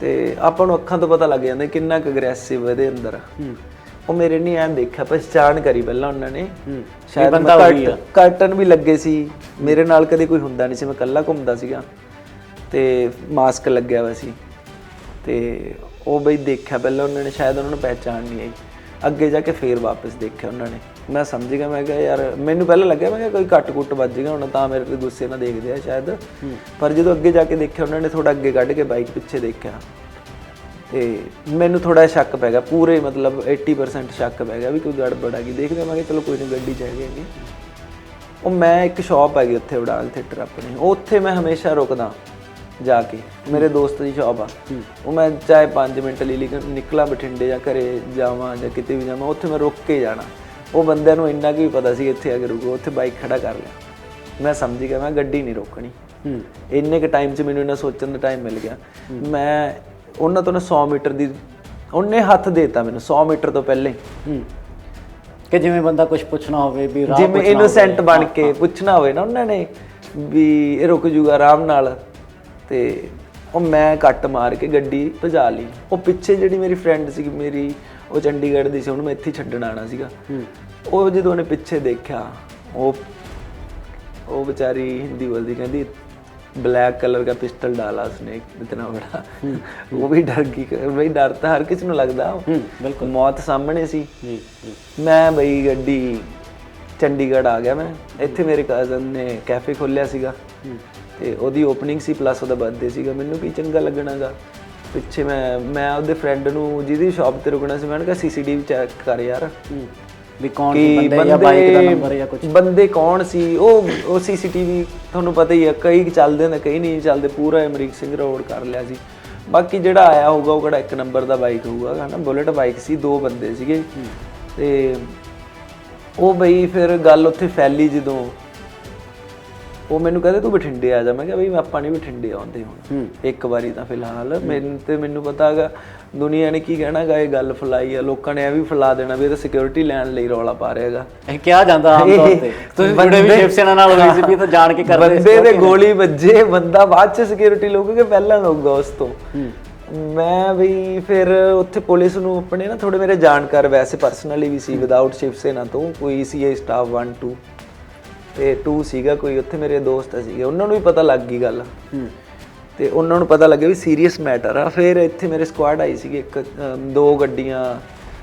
ਤੇ ਆਪਾਂ ਨੂੰ ਅੱਖਾਂ ਤੋਂ ਪਤਾ ਲੱਗ ਜਾਂਦਾ ਕਿੰਨਾ ਕੁ ਅਗਰੈਸਿਵ ਇਹਦੇ ਅੰਦਰ। ਉਹ ਮੇਰੇ ਨਹੀਂ ਐਂ ਦੇਖਿਆ ਪਛਾਣ ਕਰੀ ਪਹਿਲਾਂ ਉਹਨਾਂ ਨੇ। ਸ਼ਾਇਦ ਬੰਦਾ ਕਰਟਨ ਵੀ ਲੱਗੇ ਸੀ। ਮੇਰੇ ਨਾਲ ਕਦੇ ਕੋਈ ਹੁੰਦਾ ਨਹੀਂ ਸੀ ਮੈਂ ਇਕੱਲਾ ਘੁੰਮਦਾ ਸੀਗਾ। ਤੇ ਮਾਸਕ ਲੱਗਿਆ ਹੋਇਆ ਸੀ। ਤੇ ਉਹ ਬਈ ਦੇਖਿਆ ਪਹਿਲਾਂ ਉਹਨਾਂ ਨੇ ਸ਼ਾਇਦ ਉਹਨਾਂ ਨੂੰ ਪਹਿਚਾਣ ਨਹੀਂ ਆਈ। ਅੱਗੇ ਜਾ ਕੇ ਫੇਰ ਵਾਪਸ ਦੇਖਿਆ ਉਹਨਾਂ ਨੇ। ਮੈਂ ਸਮਝ ਗਿਆ ਮੈਂ ਕਿਹਾ ਯਾਰ ਮੈਨੂੰ ਪਹਿਲਾਂ ਲੱਗਿਆ ਮੈਂ ਕਿਹਾ ਕੋਈ ਕੱਟ ਕੁੱਟ ਵੱਜ ਗਿਆ ਹੁਣ ਤਾਂ ਮੇਰੇ ਤੇ ਗੁੱਸੇ ਨਾਲ ਦੇਖਦੇ ਆ ਸ਼ਾਇਦ। ਪਰ ਜਦੋਂ ਅੱਗੇ ਜਾ ਕੇ ਦੇਖਿਆ ਉਹਨਾਂ ਨੇ ਥੋੜਾ ਅੱਗੇ ਕੱਢ ਕੇ ਬਾਈਕ ਪਿੱਛੇ ਦੇਖਿਆ। ਤੇ ਮੈਨੂੰ ਥੋੜਾ ਸ਼ੱਕ ਪੈ ਗਿਆ ਪੂਰੇ ਮਤਲਬ 80% ਸ਼ੱਕ ਪੈ ਗਿਆ ਵੀ ਕੋਈ ਗੜਬੜ ਆ ਗਈ। ਦੇਖਦੇ ਮੈਂ ਕਿਹਾ ਚਲੋ ਕੋਈ ਨਹੀਂ ਗੱਡੀ ਚ ਹੈਗੇ ਉਹ ਮੈਂ ਇੱਕ ਸ਼ਾਪ ਹੈਗੀ ਉੱਥੇ ਉਡਾਲ ਥੀਏਟਰ ਆਪਣੇ। ਉੱਥੇ ਮੈਂ ਹਮੇਸ਼ਾ ਰੁਕਦਾ ਜਾ ਕੇ। ਮੇਰੇ ਦੋਸਤ ਦੀ ਸ਼ਾਪ ਆ। ਉਹ ਮੈਂ ਚਾਹੇ 5 ਮਿੰਟ ਲਈ ਲਈ ਨਿਕਲਾਂ ਬਠਿੰਡੇ ਜਾਂ ਘਰੇ ਜਾਵਾਂ ਜਾਂ ਕਿਤੇ ਵੀ ਜਾਵਾਂ ਉੱਥੇ ਮੈਂ ਰੁਕ ਕੇ ਜਾਣਾ। ਉਹ ਬੰਦਿਆਂ ਨੂੰ ਇੰਨਾ ਕੁ ਪਤਾ ਸੀ ਇੱਥੇ ਆ ਕੇ ਰੁਕੋ ਉੱਥੇ ਬਾਈਕ ਖੜਾ ਕਰ ਲਿਆ ਮੈਂ ਸਮਝ ਗਿਆ ਮੈਂ ਗੱਡੀ ਨਹੀਂ ਰੋਕਣੀ। ਹੂੰ। ਇੰਨੇ ਕ ਟਾਈਮ 'ਚ ਮੈਨੂੰ ਇਹਨਾਂ ਸੋਚਣ ਦਾ ਟਾਈਮ ਮਿਲ ਗਿਆ। ਮੈਂ ਉਹਨਾਂ ਤੋਂ ਨਾ 100 ਮੀਟਰ ਦੀ ਉਹਨੇ ਹੱਥ ਦੇਤਾ ਮੈਨੂੰ 100 ਮੀਟਰ ਤੋਂ ਪਹਿਲੇ। ਹੂੰ। ਕਿ ਜਿਵੇਂ ਬੰਦਾ ਕੁਝ ਪੁੱਛਣਾ ਹੋਵੇ ਵੀ ਰਾਹ ਜਿਵੇਂ ਇਨੋਸੈਂਟ ਬਣ ਕੇ ਪੁੱਛਣਾ ਹੋਵੇ ਨਾ ਉਹਨਾਂ ਨੇ ਵੀ ਇਹ ਰੁਕ ਜੂਗਾ ਆਰਾਮ ਨਾਲ। ਤੇ ਉਹ ਮੈਂ ਕੱਟ ਮਾਰ ਕੇ ਗੱਡੀ ਭਜਾ ਲਈ। ਉਹ ਪਿੱਛੇ ਜਿਹੜੀ ਮੇਰੀ ਫਰੈਂਡ ਸੀ ਮੇਰੀ ਉਹ ਚੰਡੀਗੜ੍ਹ ਦੀ ਸੀ ਉਹਨੂੰ ਮੈਂ ਇੱਥੇ ਛੱਡਣ ਆਣਾ ਸੀਗਾ। ਉਹ ਜਦੋਂ ਉਹਨੇ ਪਿੱਛੇ ਦੇਖਿਆ ਉਹ ਉਹ ਵਿਚਾਰੀ ਹਿੰਦੀ ਬੋਲਦੀ ਕਹਿੰਦੀ ब्लैक कलर का पिस्टल डाला उसने इतना बड़ा वो भी डर गई भाई डर ਤਾਂ ਹਰ ਕਿਸੇ ਨੂੰ ਲੱਗਦਾ ਹੂੰ ਬਿਲਕੁਲ ਮੌਤ ਸਾਹਮਣੇ ਸੀ ਜੀ ਜੀ ਮੈਂ ਬਈ ਗੱਡੀ ਚੰਡੀਗੜ੍ਹ ਆ ਗਿਆ ਮੈਂ ਇੱਥੇ ਮੇਰੇ ਕਜ਼ਨ ਨੇ ਕੈਫੇ ਖੋਲਿਆ ਸੀਗਾ ਤੇ ਉਹਦੀ ਓਪਨਿੰਗ ਸੀ ਪਲੱਸ ਉਹਦਾ ਬਰਥਡੇ ਸੀਗਾ ਮੈਨੂੰ ਕੀ ਚੰਗਾ ਲੱਗਣਾਗਾ ਪਿੱਛੇ ਮੈਂ ਮੈਂ ਉਹਦੇ ਫਰੈਂਡ ਨੂੰ ਜਿਹਦੀ ਸ਼ਾਪ ਤੇ ਰੁਕਣਾ ਸੀ ਮੈਂ ਉਹਨੂੰ ਕਿਹਾ ਸੀਸੀਟੀਵੀ ਚੈੱਕ ਕਰ ਯਾਰ ਹੂੰ ਵੀ ਕੌਣ ਸੀ ਬੰਦੇ ਜਾਂ ਬਾਈਕ ਦਾ ਨੰਬਰ ਜਾਂ ਕੁਝ ਬੰਦੇ ਕੌਣ ਸੀ? ਉਹ ਉਹ ਸੀਸੀਟੀਵੀ ਤੁਹਾਨੂੰ ਪਤਾ ਹੀ ਹੈ ਕਈ ਚੱਲਦੇ ਨੇ ਕਈ ਨਹੀਂ ਚੱਲਦੇ। ਪੂਰਾ ਅਮਰੀਕ ਸਿੰਘ ਰੋਡ ਕਰ ਲਿਆ ਸੀ। ਬਾਕੀ ਜਿਹੜਾ ਆਇਆ ਹੋਊਗਾ ਉਹ ਕਿਹੜਾ ਇੱਕ ਨੰਬਰ ਦਾ ਬਾਈਕ ਹੋਊਗਾ? ਹਨਾ ਬੁਲਟ ਬਾਈਕ ਸੀ ਦੋ ਬੰਦੇ ਸੀਗੇ। ਤੇ ਉਹ ਬਈ ਫਿਰ ਗੱਲ ਉੱਥੇ ਫੈਲੀ ਜਦੋਂ। ਉਹ ਮੈਨੂੰ ਕਹਿੰਦੇ ਤੂੰ ਬਠਿੰਡੇ ਆ ਜਾ। ਮੈਂ ਕਿਹਾ ਬਈ ਆਪਾਂ ਨਹੀਂ ਬਠਿੰਡੇ ਆਉਂਦੇ ਹੁਣ। ਇੱਕ ਵਾਰੀ ਤਾਂ ਫਿਲਹਾਲ ਮੈਨੂੰ ਤੇ ਮੈਨੂੰ ਪਤਾ ਹੈਗਾ ਦੁਨੀਆ ਨੇ ਕੀ ਕਹਿਣਾਗਾ ਇਹ ਗੱਲ ਫਲਾਈ ਆ। ਲੋਕਾਂ ਨੇ ਇਹ ਵੀ ਫਲਾ ਦੇਣਾ ਵੀ ਇਹ ਤਾਂ ਸਿਕਿਉਰਿਟੀ ਲੈਣ ਲਈ ਰੌਲਾ ਪਾ ਰਿਹਾਗਾ ਇਹ ਕਿਹਾ ਜਾਂਦਾ ਆਮ ਤੌਰ ਤੇ। <laughs> ਤੁਸੀਂ ਜੁੜੇ ਵੀ ਸ਼ਿਵ ਸੈਨਾ ਨਾਲ ਹੋਈ ਸੀ ਵੀ ਤਾਂ ਜਾਣ ਕੇ ਕਰਦੇ ਬੰਦੇ ਦੇ ਗੋਲੀ ਵੱਜੇ ਬੰਦਾ ਬਾਅਦ ਚ ਸਿਕਿਉਰਿਟੀ ਲੋਗੇ ਪਹਿਲਾਂ ਲਊਗਾ ਉਸ ਤੋਂ? ਮੈਂ ਵੀ ਫਿਰ ਉੱਥੇ ਪੁਲਿਸ ਨੂੰ ਆਪਣੇ ਨਾ ਥੋੜੇ ਮੇਰੇ ਜਾਣਕਾਰ ਵੈਸੇ ਪਰਸਨਲੀ ਵੀ ਸੀ ਵਿਦਆਊਟ ਸ਼ਿਵ ਸੈਨਾ ਤੋਂ ਕੋਈ ਸੀਏ ਸਟਾਫ 1 2 ਤੇ 2 ਸੀਗਾ ਕੋਈ ਉੱਥੇ ਮੇਰੇ ਦੋਸਤ ਸੀਗੇ ਉਹਨਾਂ ਨੂੰ ਵੀ ਪਤਾ ਲੱਗ ਗਈ ਗੱਲ। ਤੇ ਉਹਨਾਂ ਨੂੰ ਪਤਾ ਲੱਗਿਆ ਵੀ ਸੀਰੀਅਸ ਮੈਟਰ ਆ। ਫਿਰ ਇੱਥੇ ਮੇਰੇ ਸਕੁਆਡ ਆਈ ਸੀਗੀ ਇੱਕ ਦੋ ਗੱਡੀਆਂ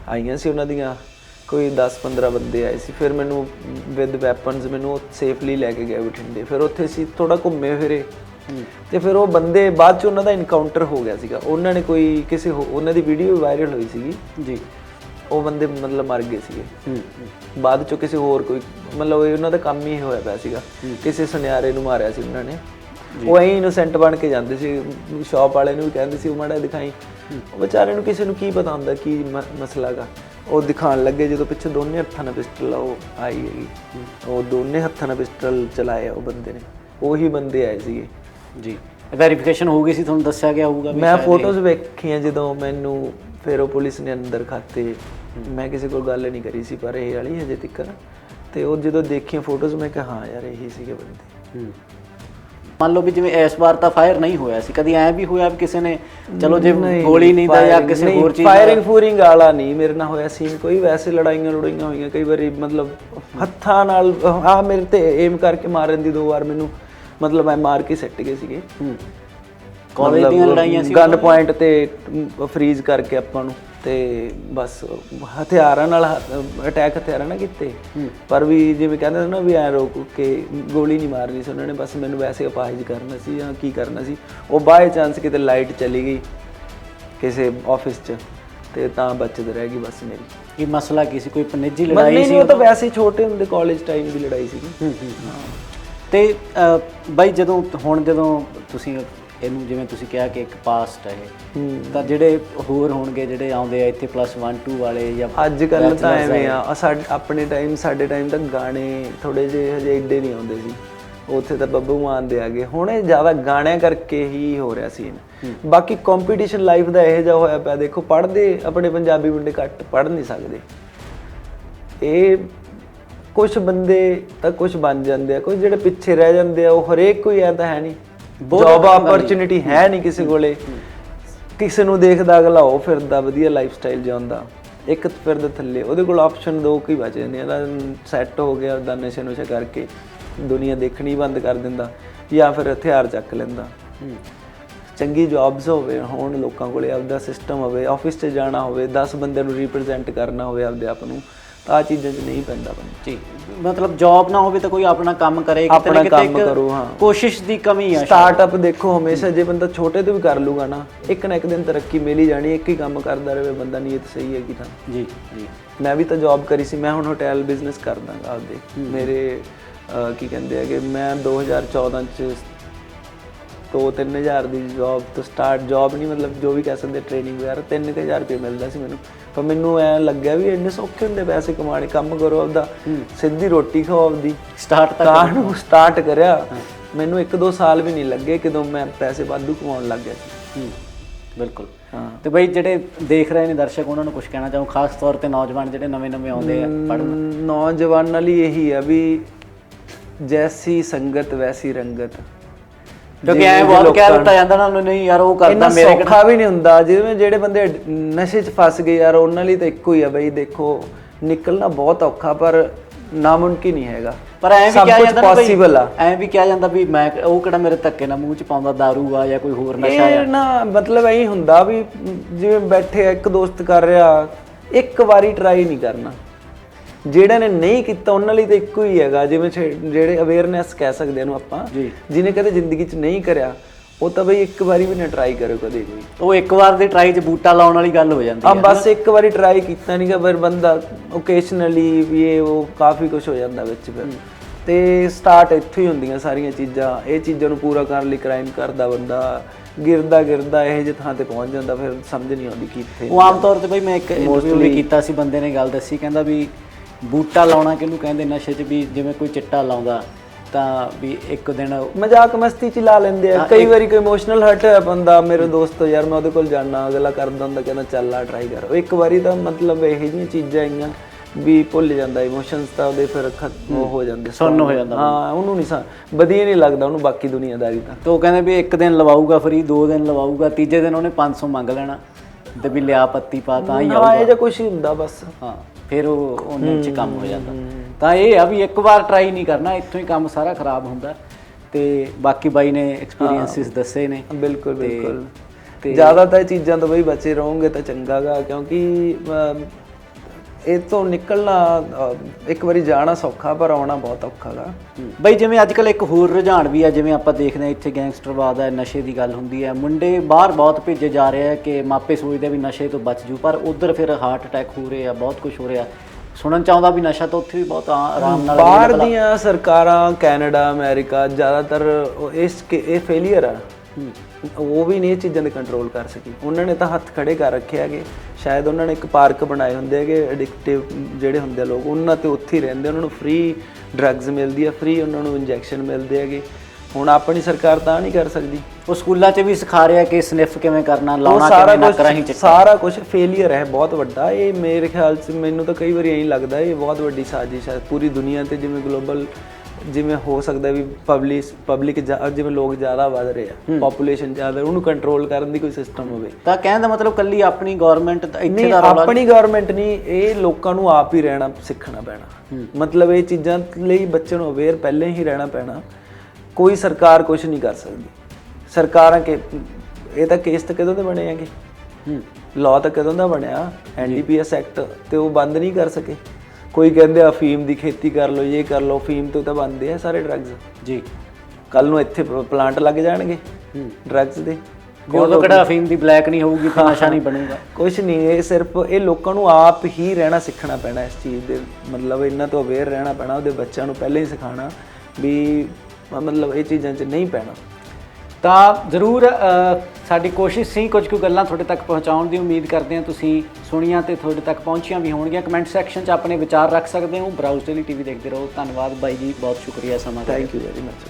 ਆਈਆਂ ਸੀ ਉਹਨਾਂ ਦੀਆਂ। ਕੋਈ 10-15 ਬੰਦੇ ਆਏ ਸੀ। ਫਿਰ ਮੈਨੂੰ ਵਿਦ ਵੈਪਨਸ ਮੈਨੂੰ ਸੇਫਲੀ ਲੈ ਕੇ ਗਏ ਬਠਿੰਡੇ। ਫਿਰ ਉੱਥੇ ਸੀ ਥੋੜਾ ਘੁੰਮੇ ਫਿਰੇ। ਤੇ ਫਿਰ ਉਹ ਬੰਦੇ ਬਾਅਦ ਚ ਉਹਨਾਂ ਦਾ ਇਨਕਾਊਂਟਰ ਹੋ ਗਿਆ ਸੀਗਾ। ਉਹਨਾਂ ਨੇ ਕੋਈ ਕਿਸੇ ਉਹਨਾਂ ਦੀ ਵੀਡੀਓ ਵਾਇਰਲ ਹੋਈ ਸੀਗੀ। ਜੀ। ਉਹ ਬੰਦੇ ਮਤਲਬ ਮਰ ਗਏ ਸੀਗੇ। ਬਾਅਦ ਚੋਂ ਕਿਸੇ ਹੋਰ ਕੋਈ ਮਤਲਬ ਇਹ ਉਹਨਾਂ ਦਾ ਕੰਮ ਹੀ ਹੋਇਆ ਪਿਆ ਸੀਗਾ। ਕਿਸੇ ਸੁਨਿਆਰੇ ਨੂੰ ਮਾਰਿਆ ਸੀ ਉਹਨਾਂ ਨੇ। ਉਹ ਐਂ ਇਨੋਸੈਂਟ ਬਣ ਕੇ ਜਾਂਦੇ ਸੀ। ਸ਼ਾਪ ਵਾਲੇ ਨੂੰ ਵੀ ਕਹਿੰਦੇ ਸੀ ਉਹ ਮਾੜਾ ਦਿਖਾਈ। ਉਹ ਵਿਚਾਰੇ ਨੂੰ ਕਿਸੇ ਨੂੰ ਕੀ ਪਤਾ ਹੁੰਦਾ ਕੀ ਮਸਲਾ ਉਹ ਦਿਖਾਣ ਲੱਗੇ ਜਦੋਂ ਪਿੱਛੇ ਦੋਨੇ ਹੱਥਾਂ ਨਾਲ ਪਿਸਟਲ ਉਹ ਆਈ ਹੈਗੀ। ਉਹ ਦੋਨੇ ਹੱਥਾਂ ਨਾਲ ਪਿਸਟਲ ਚਲਾਇਆ ਉਹ ਬੰਦੇ ਨੇ। ਉਹੀ ਬੰਦੇ ਆਏ ਸੀਗੇ। ਜੀ। ਵੈਰੀਫਿਕੇਸ਼ਨ ਹੋ ਗਈ ਸੀ ਤੁਹਾਨੂੰ ਦੱਸਿਆ ਗਿਆ ਹੋਊਗਾ ਮੈਂ ਫੋਟੋਜ਼ ਵੇਖੀਆਂ ਜਦੋਂ ਮੈਨੂੰ ਫਿਰ ਉਹ ਪੁਲਿਸ ਨੇ ਅੰਦਰ ਖਾਤੇ ਮੈਂ ਕਿਸੇ ਕੋਲ ਗੱਲ ਨਹੀਂ ਕਰੀ ਸੀ ਪਰ ਇਹ ਵਾਲੀ ਹਜੇ ਤੱਕ। ਤੇ ਉਹ ਜਦੋਂ ਦੇਖੀਆਂ ਫੋਟੋਜ਼ ਮੈਂ ਕਿਹਾ ਹਾਂ ਯਾਰ ਇਹੀ ਸੀਗੇ ਬੰਦੇ। ਹੂੰ। ਮੰਨ ਲਓ ਵੀ ਜਿਵੇਂ ਇਸ ਵਾਰ ਤਾਂ ਫਾਇਰ ਨਹੀਂ ਹੋਇਆ ਸੀ ਕਦੀ ਐ ਵੀ ਹੋਇਆ ਵੀ ਕਿਸੇ ਨੇ ਚਲੋ ਜੇ ਗੋਲੀ ਨਹੀਂ ਦਾ ਜਾਂ ਕਿਸੇ ਹੋਰ ਚੀਜ਼ ਫਾਇਰਿੰਗ ਫੂਰਿੰਗ ਵਾਲਾ ਨਹੀਂ ਮੇਰੇ ਨਾਲ ਹੋਇਆ ਸੀਨ ਕੋਈ ਵੈਸੇ ਲੜਾਈਆਂ ਲੜਾਈਆਂ ਹੋਈਆਂ ਕਈ ਵਾਰੀ ਮਤਲਬ ਹੱਥਾਂ ਨਾਲ ਆ ਮੇਰੇ ਤੇ ਏਮ ਕਰਕੇ ਮਾਰਨ ਦੀ ਦੋ ਵਾਰ ਮੈਨੂੰ ਮਤਲਬ ਮੈਂ ਮਾਰ ਕੇ ਸੱਟ ਗਏ ਸੀਗੇ। ਹੂੰ। ਕਾਲਜ ਦੀਆਂ ਲੜਾਈਆਂ ਸੀ ਗਨ ਪੁਆਇੰਟ ਤੇ ਫਰੀਜ਼ ਕਰਕੇ ਆਪਾਂ ਨੂੰ। ਤੇ ਬਸ ਹਥਿਆਰਾਂ ਨਾਲ ਅਟੈਕ ਹਥਿਆਰਾਂ ਨਾਲ ਕੀਤੇ। ਪਰ ਵੀ ਜਿਵੇਂ ਕਹਿੰਦੇ ਨੇ ਨਾ ਵੀ ਐ ਰੋਕ ਕੇ ਗੋਲੀ ਨਹੀਂ ਮਾਰਨੀ ਸੀ ਉਹਨਾਂ ਨੇ ਬਸ ਮੈਨੂੰ ਵੈਸੇ ਅਪਾਹਿਜ ਕਰਨਾ ਸੀ ਜਾਂ ਕੀ ਕਰਨਾ ਸੀ। ਉਹ ਬਾਏ ਚਾਂਸ ਕਿਤੇ ਲਾਈਟ ਚਲੀ ਗਈ ਕਿਸੇ ਆਫਿਸ 'ਚ ਤੇ ਤਾਂ ਬਚਤ ਰਹਿ ਗਈ ਬਸ ਮੇਰੀ। ਕੀ ਮਸਲਾ ਕੀ ਸੀ? ਕੋਈ ਨਿੱਜੀ ਨਹੀਂ ਲੜਾਈ ਸੀ ਨਹੀਂ ਉਹ ਤਾਂ ਵੈਸੇ ਛੋਟੇ ਹੁੰਦੇ ਕਾਲਜ ਟਾਈਮ ਦੀ ਲੜਾਈ ਹੂੰ। ਤੇ ਬਾਈ ਜਦੋਂ ਹੁਣ ਜਦੋਂ ਤੁਸੀਂ ਇਹਨੂੰ ਜਿਵੇਂ ਤੁਸੀਂ ਕਿਹਾ ਕਿ ਇੱਕ ਪਾਸਟ ਹੈ ਇਹ ਤਾਂ ਜਿਹੜੇ ਹੋਰ ਹੋਣਗੇ ਜਿਹੜੇ ਆਉਂਦੇ ਆ ਇੱਥੇ ਪਲੱਸ 1 2 ਵਾਲੇ ਜਾਂ ਅੱਜ ਕੱਲ ਤਾਂ ਐਵੇਂ ਆ ਸਾਡੇ ਆਪਣੇ ਟਾਈਮ ਸਾਡੇ ਟਾਈਮ ਤੱਕ ਗਾਣੇ ਥੋੜੇ ਜਿਹੇ ਹਜੇ ਏਡੇ ਨਹੀਂ ਆਉਂਦੇ ਸੀ। ਉੱਥੇ ਤਾਂ ਬੱਬੂ ਮਾਨ ਦੇ ਆ ਗਏ ਹੁਣ ਇਹ ਜ਼ਿਆਦਾ ਗਾਣਿਆਂ ਕਰਕੇ ਹੀ ਹੋ ਰਿਹਾ ਸੀ ਬਾਕੀ ਕੰਪੀਟੀਸ਼ਨ ਲਾਈਫ ਦਾ ਇਹੋ ਜਿਹਾ ਹੋਇਆ ਪਿਆ। ਦੇਖੋ ਪੜ੍ਹਦੇ ਆਪਣੇ ਪੰਜਾਬੀ ਮੁੰਡੇ ਘੱਟ ਪੜ੍ਹ ਨਹੀਂ ਸਕਦੇ। ਇਹ ਕੁਝ ਬੰਦੇ ਤਾਂ ਕੁਝ ਬਣ ਜਾਂਦੇ ਆ ਕੁਝ ਜਿਹੜੇ ਪਿੱਛੇ ਰਹਿ ਜਾਂਦੇ ਆ ਉਹ ਹਰੇਕ ਕੋਈ ਐ ਤਾਂ ਹੈ ਨਹੀਂ। ਜੌਬ ਆਪਰਚੁਨਿਟੀ ਹੈ ਨਹੀਂ ਕਿਸੇ ਕੋਲੇ। ਕਿਸੇ ਨੂੰ ਦੇਖਦਾ ਅਗਲਾ ਉਹ ਫਿਰਦਾ ਵਧੀਆ ਲਾਈਫ ਸਟਾਈਲ ਜਿਉਂਦਾ। ਇੱਕ ਫਿਰਦਾ ਥੱਲੇ ਉਹਦੇ ਕੋਲ ਆਪਸ਼ਨ ਦੋ ਕੀ ਬਚ ਜਾਂਦੇ ਆ। ਇਹਦਾ ਸੈੱਟ ਹੋ ਗਿਆ ਉਹਦਾ ਨਸ਼ੇ ਨੁਸ਼ੇ ਕਰਕੇ ਦੁਨੀਆ ਦੇਖਣੀ ਬੰਦ ਕਰ ਦਿੰਦਾ ਜਾਂ ਫਿਰ ਹਥਿਆਰ ਚੱਕ ਲੈਂਦਾ। ਚੰਗੀ ਜੌਬਸ ਹੋਵੇ ਹੁਣ ਲੋਕਾਂ ਕੋਲੇ ਆਪਦਾ ਸਿਸਟਮ ਹੋਵੇ ਆਫਿਸ 'ਚ ਜਾਣਾ ਹੋਵੇ 10 ਬੰਦਿਆਂ ਨੂੰ ਰਿਪਰੈਜ਼ੈਂਟ ਕਰਨਾ ਹੋਵੇ ਆਪਦੇ ਆਪ ਨੂੰ। ਆ ਚੀਜ਼ਾਂ 'ਚ ਨਹੀਂ ਪੈਂਦਾ ਬੰਦਾ। ਜੀ। ਮਤਲਬ ਜੌਬ ਨਾ ਹੋਵੇ ਤਾਂ ਕੋਈ ਆਪਣਾ ਕੰਮ ਕਰੇ ਕਿਤੇ ਆਪਣਾ ਨਾ ਕਿਤੇ ਕੰਮ ਕਰੋ, ਹਾਂ। ਕੋਸ਼ਿਸ਼ ਦੀ ਕਮੀ ਆ ਸਟਾਰਟਅਪ ਦੇਖੋ ਹਮੇਸ਼ਾ ਜੇ ਬੰਦਾ ਛੋਟੇ ਤੋਂ ਵੀ ਕਰ ਲੂਗਾ ਨਾ ਇੱਕ ਨਾ ਇੱਕ ਦਿਨ ਤਰੱਕੀ ਮਿਲ ਹੀ ਜਾਣੀ ਇੱਕ ਹੀ ਕੰਮ ਕਰਦਾ ਰਹੇ ਬੰਦਾ ਨੀਅਤ ਸਹੀ ਹੈਗੀ ਤਾਂ। ਜੀ ਜੀ। ਮੈਂ ਵੀ ਤਾਂ ਜੌਬ ਕਰੀ ਸੀ ਮੈਂ ਹੁਣ ਹੋਟਲ ਬਿਜ਼ਨਸ ਕਰਦਾਗਾ ਆਪਦੇ। ਮੇਰੇ ਅਹ, ਕੀ ਕਹਿੰਦੇ ਹੈਗੇ ਮੈਂ 2014 ਚ 2-3000 ਦੀ ਜੌਬ ਤੋਂ ਸਟਾਰਟ ਜੌਬ ਨਹੀਂ ਮਤਲਬ ਜੋ ਵੀ ਕਹਿ ਸਕਦੇ ਟ੍ਰੇਨਿੰਗ ਵਗੈਰਾ 3000 ਰੁਪਏ ਮਿਲਦਾ ਸੀ ਮੈਨੂੰ। ਪਰ ਮੈਨੂੰ ਐ ਲੱਗਿਆ ਵੀ ਇੰਨੇ ਸੌਖੇ ਹੁੰਦੇ ਪੈਸੇ ਕਮਾਣੇ ਕੰਮ ਕਰੋ ਆਪਦਾ। ਸਿੱਧੀ ਰੋਟੀ ਖਾਓ ਆਪਦੀ। ਸਟਾਰਟ ਤਾਂ ਨੂੰ ਸਟਾਰਟ ਕਰਿਆ। ਮੈਨੂੰ 1-2 ਸਾਲ ਵੀ ਨਹੀਂ ਲੱਗੇ ਕਦੋਂ ਮੈਂ ਪੈਸੇ ਵਾਧੂ ਕਮਾਉਣ ਲੱਗ ਗਿਆ ਸੀ। ਬਿਲਕੁਲ। ਹਾਂ। ਤੇ ਬਈ ਜਿਹੜੇ ਦੇਖ ਰਹੇ ਨੇ ਦਰਸ਼ਕ ਉਹਨਾਂ ਨੂੰ ਕੁਝ ਕਹਿਣਾ ਚਾਹੂੰ? ਖਾਸ ਤੌਰ ਤੇ ਨੌਜਵਾਨ ਜਿਹੜੇ ਨਵੇਂ-ਨਵੇਂ ਆਉਂਦੇ ਆ ਪੜ੍ਹਨ। ਨੌਜਵਾਨਾਂ ਲਈ ਇਹੀ ਆ ਵੀ ਜੈਸੀ ਸੰਗਤ ਵੈਸੀ ਰੰਗਤ। ਕਿਉਂਕਿ ਐ ਬਹੁਤ ਕਹਿ ਦਿੱਤਾ ਜਾਂਦਾ ਨਾ ਨਹੀਂ ਯਾਰ ਉਹ ਕਰਦਾ ਮੇਰੇ ਸੌਖਾ ਵੀ ਨਹੀਂ ਹੁੰਦਾ। ਜਿਵੇਂ ਜਿਹੜੇ ਬੰਦੇ ਨਸ਼ੇ 'ਚ ਫਸ ਗਏ ਯਾਰ ਉਹਨਾਂ ਲਈ ਤਾਂ ਇੱਕੋ ਹੀ ਆ ਬਈ ਦੇਖੋ ਨਿਕਲਣਾ ਬਹੁਤ ਔਖਾ ਪਰ ਨਾਮੁਮਕਿਨ ਨਹੀਂ ਹੈਗਾ। ਪਰ ਐ ਵੀ ਕਿਹਾ ਜਾਂਦਾ ਨਾ possible ਆ। ਐ ਵੀ ਕਿਹਾ ਜਾਂਦਾ ਵੀ ਮੈਂ ਉਹ ਕਿਹੜਾ ਮੇਰੇ ਧੱਕੇ ਨਾਲ ਮੂੰਹ ਚ ਪਾਉਂਦਾ दारू ਆ ਜਾਂ ਕੋਈ ਹੋਰ ਨਸ਼ਾ ਇਹ ਨਾ ਮਤਲਬ ਐਂ ਹੁੰਦਾ ਵੀ ਜਿਵੇਂ ਬੈਠੇ ਆ ਇੱਕ ਦੋਸਤ ਕਰ ਰਿਹਾ ਇੱਕ ਵਾਰੀ ਟਰਾਈ ਨਹੀਂ ਕਰਨਾ। ਜਿਹੜਾ ਨੇ ਨਹੀਂ ਕੀਤਾ ਉਹਨਾਂ ਲਈ ਤਾਂ ਇੱਕੋ ਹੀ ਹੈਗਾ। ਜਿਵੇਂ ਜਿਹੜੇ ਅਵੇਅਰਨੈਸ ਕਹਿ ਸਕਦੇ ਇਹਨੂੰ ਆਪਾਂ। ਜੀ। ਜਿਹਨੇ ਕਦੇ ਜ਼ਿੰਦਗੀ 'ਚ ਨਹੀਂ ਕਰਿਆ ਉਹ ਤਾਂ ਬਈ ਇੱਕ ਵਾਰੀ ਵੀ ਨਾ ਟਰਾਈ ਕਰਿਓ ਕਦੇ ਵੀ। ਉਹ ਇੱਕ ਵਾਰ ਦੀ ਟਰਾਈ 'ਚ ਬੂਟਾ ਲਾਉਣ ਵਾਲੀ ਗੱਲ ਹੋ ਜਾਂਦੀ ਆ ਹੈ ਬਸ ਇੱਕ ਵਾਰੀ ਟਰਾਈ ਕੀਤਾ ਨਹੀਂਗਾ ਫਿਰ ਬੰਦਾ ਓਕੇਸ਼ਨਲੀ ਵੀ ਇਹ ਉਹ ਕਾਫੀ ਕੁਝ ਹੋ ਜਾਂਦਾ ਵਿੱਚ ਫਿਰ। ਤੇ ਸਟਾਰਟ ਇੱਥੋਂ ਹੀ ਹੁੰਦੀਆਂ ਸਾਰੀਆਂ ਚੀਜ਼ਾਂ। ਇਹ ਚੀਜ਼ਾਂ ਨੂੰ ਪੂਰਾ ਕਰਨ ਲਈ ਕ੍ਰਾਈਮ ਕਰਦਾ ਬੰਦਾ ਗਿਰਦਾ ਗਿਰਦਾ ਇਹ ਜਿਹੇ ਥਾਂ ਤੇ ਪਹੁੰਚ ਜਾਂਦਾ ਫਿਰ ਸਮਝ ਨਹੀਂ ਆਉਂਦੀ ਕਿੱਥੇ ਉਹ ਆਮ ਤੌਰ ਤੇ ਬਈ ਮੈਂ ਇੱਕ ਇੰਟਰਵਿਊ ਵੀ ਕੀਤਾ ਸੀ ਬੰਦੇ ਨੇ ਗੱਲ ਦੱਸੀ ਕਹਿੰਦਾ ਵੀ ਬੂਟਾ ਲਾਉਣਾ ਕਿਹਨੂੰ ਕਹਿੰਦੇ ਨਸ਼ੇ 'ਚ ਵੀ ਜਿਵੇਂ ਕੋਈ ਚਿੱਟਾ ਲਾਉਂਦਾ ਤਾਂ ਵੀ ਇੱਕ ਦਿਨ ਮਜ਼ਾਕ ਮਸਤੀ ਚ ਲਾ ਲੈਂਦੇ ਆ। ਕਈ ਵਾਰੀ ਕੋਈ ਇਮੋਸ਼ਨਲ ਹਰਟ ਹੋਇਆ ਬੰਦਾ ਮੇਰੇ ਦੋਸਤ ਯਾਰ ਮੈਂ ਉਹਦੇ ਕੋਲ ਜਾਣਾ ਅਗਲਾ ਕਰਦਾ ਹੁੰਦਾ ਕਹਿੰਦਾ ਚੱਲ ਆ ਟਰਾਈ ਕਰ। ਉਹ ਇੱਕ ਵਾਰੀ ਤਾਂ ਮਤਲਬ ਇਹੋ ਜਿਹੀਆਂ ਚੀਜ਼ਾਂ ਆਈਆਂ ਵੀ ਭੁੱਲ ਜਾਂਦਾ ਇਮੋਸ਼ਨਸ ਤਾਂ ਉਹਦੇ ਫਿਰ ਖਤਮ ਹੋ ਜਾਂਦੇ ਸੁੰਨ ਹੋ ਜਾਂਦਾ। ਹਾਂ ਉਹਨੂੰ ਨਹੀਂ ਸਾ ਵਧੀਆ ਨਹੀਂ ਲੱਗਦਾ ਉਹਨੂੰ ਬਾਕੀ ਦੁਨੀਆਦਾਰੀ ਤਾਂ। ਤੇ ਕਹਿੰਦੇ ਵੀ ਇੱਕ ਦਿਨ ਲਵਾਊਗਾ ਫਰੀ ਦੋ ਦਿਨ ਲਵਾਊਗਾ ਤੀਜੇ ਦਿਨ ਉਹਨੇ 500 ਮੰਗ ਲੈਣਾ ਤੇ ਵੀ ਲਿਆ ਪੱਤੀ ਪਾ ਤਾਂ ਹੀ ਹਾਂ ਇਹ ਜਿਹਾ ਕੁਝ ਹੁੰਦਾ ਬਸ। ਹਾਂ। ਫਿਰ ਉਹ ਉਹਨਾਂ ਚ ਕੰਮ ਹੋ ਜਾਂਦਾ। ਤਾਂ ਇਹ ਆ ਵੀ ਇੱਕ ਵਾਰ ਟਰਾਈ ਨਹੀਂ ਕਰਨਾ ਇੱਥੋਂ ਹੀ ਕੰਮ ਸਾਰਾ ਖਰਾਬ ਹੁੰਦਾ। ਤੇ ਬਾਕੀ ਬਾਈ ਨੇ ਐਕਸਪੀਰੀਐਂਸਿਸ ਦੱਸੇ ਨੇ। ਬਿਲਕੁਲ ਬਿਲਕੁਲ। ਜ਼ਿਆਦਾਤਰ ਇਹ ਚੀਜ਼ਾਂ ਤੋਂ ਬਈ ਬਚੇ ਰਹੋਗੇ ਤਾਂ ਚੰਗਾਗਾ ਕਿਉਂਕਿ ਇਹ ਤੋਂ ਨਿਕਲਣਾ ਅ, ਇੱਕ ਵਾਰੀ ਜਾਣਾ ਸੌਖਾ ਪਰ ਆਉਣਾ ਬਹੁਤ ਔਖਾਗਾ ਬਈ ਜਿਵੇਂ ਅੱਜ ਕੱਲ ਇੱਕ ਹੋਰ ਰੁਝਾਨ ਵੀ ਆ ਜਿਵੇਂ ਆਪਾਂ ਦੇਖਦੇ ਆ ਇੱਥੇ ਗੈਂਗਸਟਰਵਾਦ ਹੈ ਨਸ਼ੇ ਦੀ ਗੱਲ ਹੁੰਦੀ ਹੈ ਮੁੰਡੇ ਬਾਹਰ ਬਹੁਤ ਭੇਜੇ ਜਾ ਰਹੇ ਆ ਕਿ ਮਾਪੇ ਸੋਚਦੇ ਆ ਵੀ ਨਸ਼ੇ ਤੋਂ ਬਚ ਜੂ ਪਰ ਉਧਰ ਫਿਰ ਹਾਰਟ ਅਟੈਕ ਹੋ ਰਹੇ ਆ ਬਹੁਤ ਕੁਝ ਹੋ ਰਿਹਾ। ਸੁਣਨ ਚਾਹੁੰਦਾ ਵੀ ਨਸ਼ਾ ਤਾਂ ਉੱਥੇ ਵੀ ਬਹੁਤ ਆ- ਆਰਾਮ ਨਾਲ ਬਾਹਰ ਦੀਆਂ ਸਰਕਾਰਾਂ ਕੈਨੇਡਾ ਅਮਰੀਕਾ ਜ਼ਿਆਦਾਤਰ ਉਹ ਇਸ ਕੇ- ਇਹ ਫੇਲਿਅਰ ਆ। ਉਹ ਵੀ ਨਹੀਂ ਇਹ ਚੀਜ਼ਾਂ ਦੇ ਕੰਟਰੋਲ ਕਰ ਸਕੀ। ਉਹਨਾਂ ਨੇ ਤਾਂ ਹੱਥ ਖੜੇ ਕਰ ਰੱਖੇ ਹੈਗੇ। ਸ਼ਾਇਦ ਉਹਨਾਂ ਨੇ ਇੱਕ ਪਾਰਕ ਬਣਾਏ ਹੁੰਦੇ ਹੈਗੇ ਐਡਿਕਟਿਵ ਜਿਹੜੇ ਹੁੰਦੇ ਆ ਲੋਕ ਉਹਨਾਂ ਤੇ ਉੱਥੇ ਹੀ ਰਹਿੰਦੇ ਉਹਨਾਂ ਨੂੰ ਫ੍ਰੀ ਡਰੱਗਸ ਮਿਲਦੀ ਆ ਫ੍ਰੀ ਉਹਨਾਂ ਨੂੰ ਇੰਜੈਕਸ਼ਨ ਮਿਲਦੇ ਹੈਗੇ। ਹੁਣ ਆਪਣੀ ਸਰਕਾਰ ਤਾਂ ਨਹੀਂ ਕਰ ਸਕਦੀ। ਉਹ ਸਕੂਲਾਂ 'ਚ ਵੀ ਸਿਖਾ ਰਿਹਾ ਕਿ ਸਨਿਫ ਕਿਵੇਂ ਕਰਨਾ ਲਾਉਣਾ ਕਿਵੇਂ ਨੱਕ ਰਾਹੀਂ ਕੁਝ ਚੱਕਣਾ। ਸਾਰਾ ਕੁਝ ਫੇਲਿਅਰ ਹੈ ਬਹੁਤ ਵੱਡਾ। ਇਹ ਮੇਰੇ ਖਿਆਲ 'ਚ ਮੈਨੂੰ ਤਾਂ ਕਈ ਵਾਰੀ ਐਂ ਲੱਗਦਾ ਇਹ ਬਹੁਤ ਵੱਡੀ ਸਾਜ਼ਿਸ਼ ਹੈ। ਪੂਰੀ ਦੁਨੀਆ ਤੇ ਜਿਵੇਂ ਗਲੋਬਲ ਜਿਵੇਂ ਹੋ ਸਕਦਾ ਵੀ ਪਬਲਿਕ ਪਬਲਿਕ ਜਿਵੇਂ ਲੋਕ ਜ਼ਿਆਦਾ ਵੱਧ ਰਹੇ ਆ ਪੋਪੂਲੇਸ਼ਨ ਜ਼ਿਆਦਾ ਉਹਨੂੰ ਕੰਟਰੋਲ ਕਰਨ ਦੀ ਕੋਈ ਸਿਸਟਮ ਹੋਵੇ। ਤਾਂ ਕਹਿਣ ਦਾ ਮਤਲਬ ਕੱਲੀ ਆਪਣੀ ਗਵਰਨਮੈਂਟ ਇੱਥੇ ਦਾ ਰੌਲਾ ਆਪਣੀ ਗਵਰਨਮੈਂਟ ਨਹੀਂ ਇਹ ਲੋਕਾਂ ਨੂੰ ਆਪ ਹੀ ਰਹਿਣਾ ਸਿੱਖਣਾ ਪੈਣਾ। ਮਤਲਬ ਇਹ ਚੀਜ਼ਾਂ ਲਈ ਬੱਚੇ ਨੂੰ ਅਵੇਅਰ ਪਹਿਲੇ ਹੀ ਰਹਿਣਾ ਪੈਣਾ। ਕੋਈ ਸਰਕਾਰ ਕੁਝ ਨਹੀਂ ਕਰ ਸਕਦੀ। ਸਰਕਾਰਾਂ ਕੇ ਇਹ ਤਾਂ ਕੇਸ ਤਾਂ ਕਦੋਂ ਦੇ ਬਣੇ ਹੂੰ। ਲਾਅ ਤਾਂ ਕਦੋਂ ਦਾ ਬਣਿਆ? ਐਨਡੀਪੀਐਸ ਐਕਟ ਤੇ ਉਹ ਬੰਦ ਨਹੀਂ ਕਰ ਸਕੇ। ਕੋਈ ਕਹਿੰਦੇ ਆ ਫੀਮ ਦੀ ਖੇਤੀ ਕਰ ਲਓ ਇਹ ਕਰ ਲਓ ਫੀਮ ਤੋਂ ਤਾਂ ਬੰਦੇ ਆ ਸਾਰੇ ਡਰੱਗਸ ਜੀ। ਕੱਲ ਨੂੰ ਇੱਥੇ ਪਲਾਂਟ ਲੱਗ ਜਾਣਗੇ ਡਰੱਗਸ ਦੇ। ਉਦੋਂ ਕਿਹੜਾ ਅਫੀਮ ਦੀ ਬਲੈਕ ਨਹੀਂ ਹੋਊਗੀ ਤਾਂ ਨਸ਼ਾ ਨਹੀਂ ਬਣੂਗਾ। ਕੁਝ ਨਹੀਂ ਇਹ ਸਿਰਫ ਇਹ ਲੋਕਾਂ ਨੂੰ ਆਪ ਹੀ ਰਹਿਣਾ ਸਿੱਖਣਾ ਪੈਣਾ ਇਸ ਚੀਜ਼ ਦੇ ਮਤਲਬ ਇਹਨਾਂ ਤੋਂ ਅਵੇਅਰ ਰਹਿਣਾ ਪੈਣਾ ਉਹਦੇ ਬੱਚਿਆਂ ਨੂੰ ਪਹਿਲਾਂ ਹੀ ਸਿਖਾਉਣਾ ਵੀ ਮਤਲਬ ਇਹ ਚੀਜ਼ਾਂ 'ਚ ਨਹੀਂ ਪੈਣਾ। ਤਾਂ ਜ਼ਰੂਰ ਸਾਡੀ ਕੋਸ਼ਿਸ਼ ਸੀ ਕੁਝ ਕੁ ਗੱਲਾਂ ਤੁਹਾਡੇ ਤੱਕ ਪਹੁੰਚਾਉਣ ਦੀ। ਉਮੀਦ ਕਰਦੇ ਹਾਂ ਤੁਸੀਂ ਸੁਣੀਆਂ ਤੇ ਤੁਹਾਡੇ ਤੱਕ ਪਹੁੰਚੀਆਂ ਵੀ ਹੋਣਗੀਆਂ। ਕਮੈਂਟ ਸੈਕਸ਼ਨ 'ਚ ਆਪਣੇ ਵਿਚਾਰ ਰੱਖ ਸਕਦੇ ਹੋ। ਬਰਾਊਜ਼ ਡੇਲੀ ਟੀਵੀ ਦੇਖਦੇ ਰਹੋ। ਧੰਨਵਾਦ ਬਾਈ ਜੀ, ਬਹੁਤ ਸ਼ੁਕਰੀਆ ਸਮਾਂ ਥੈਂਕ ਯੂ ਵੈਰੀ ਮਚ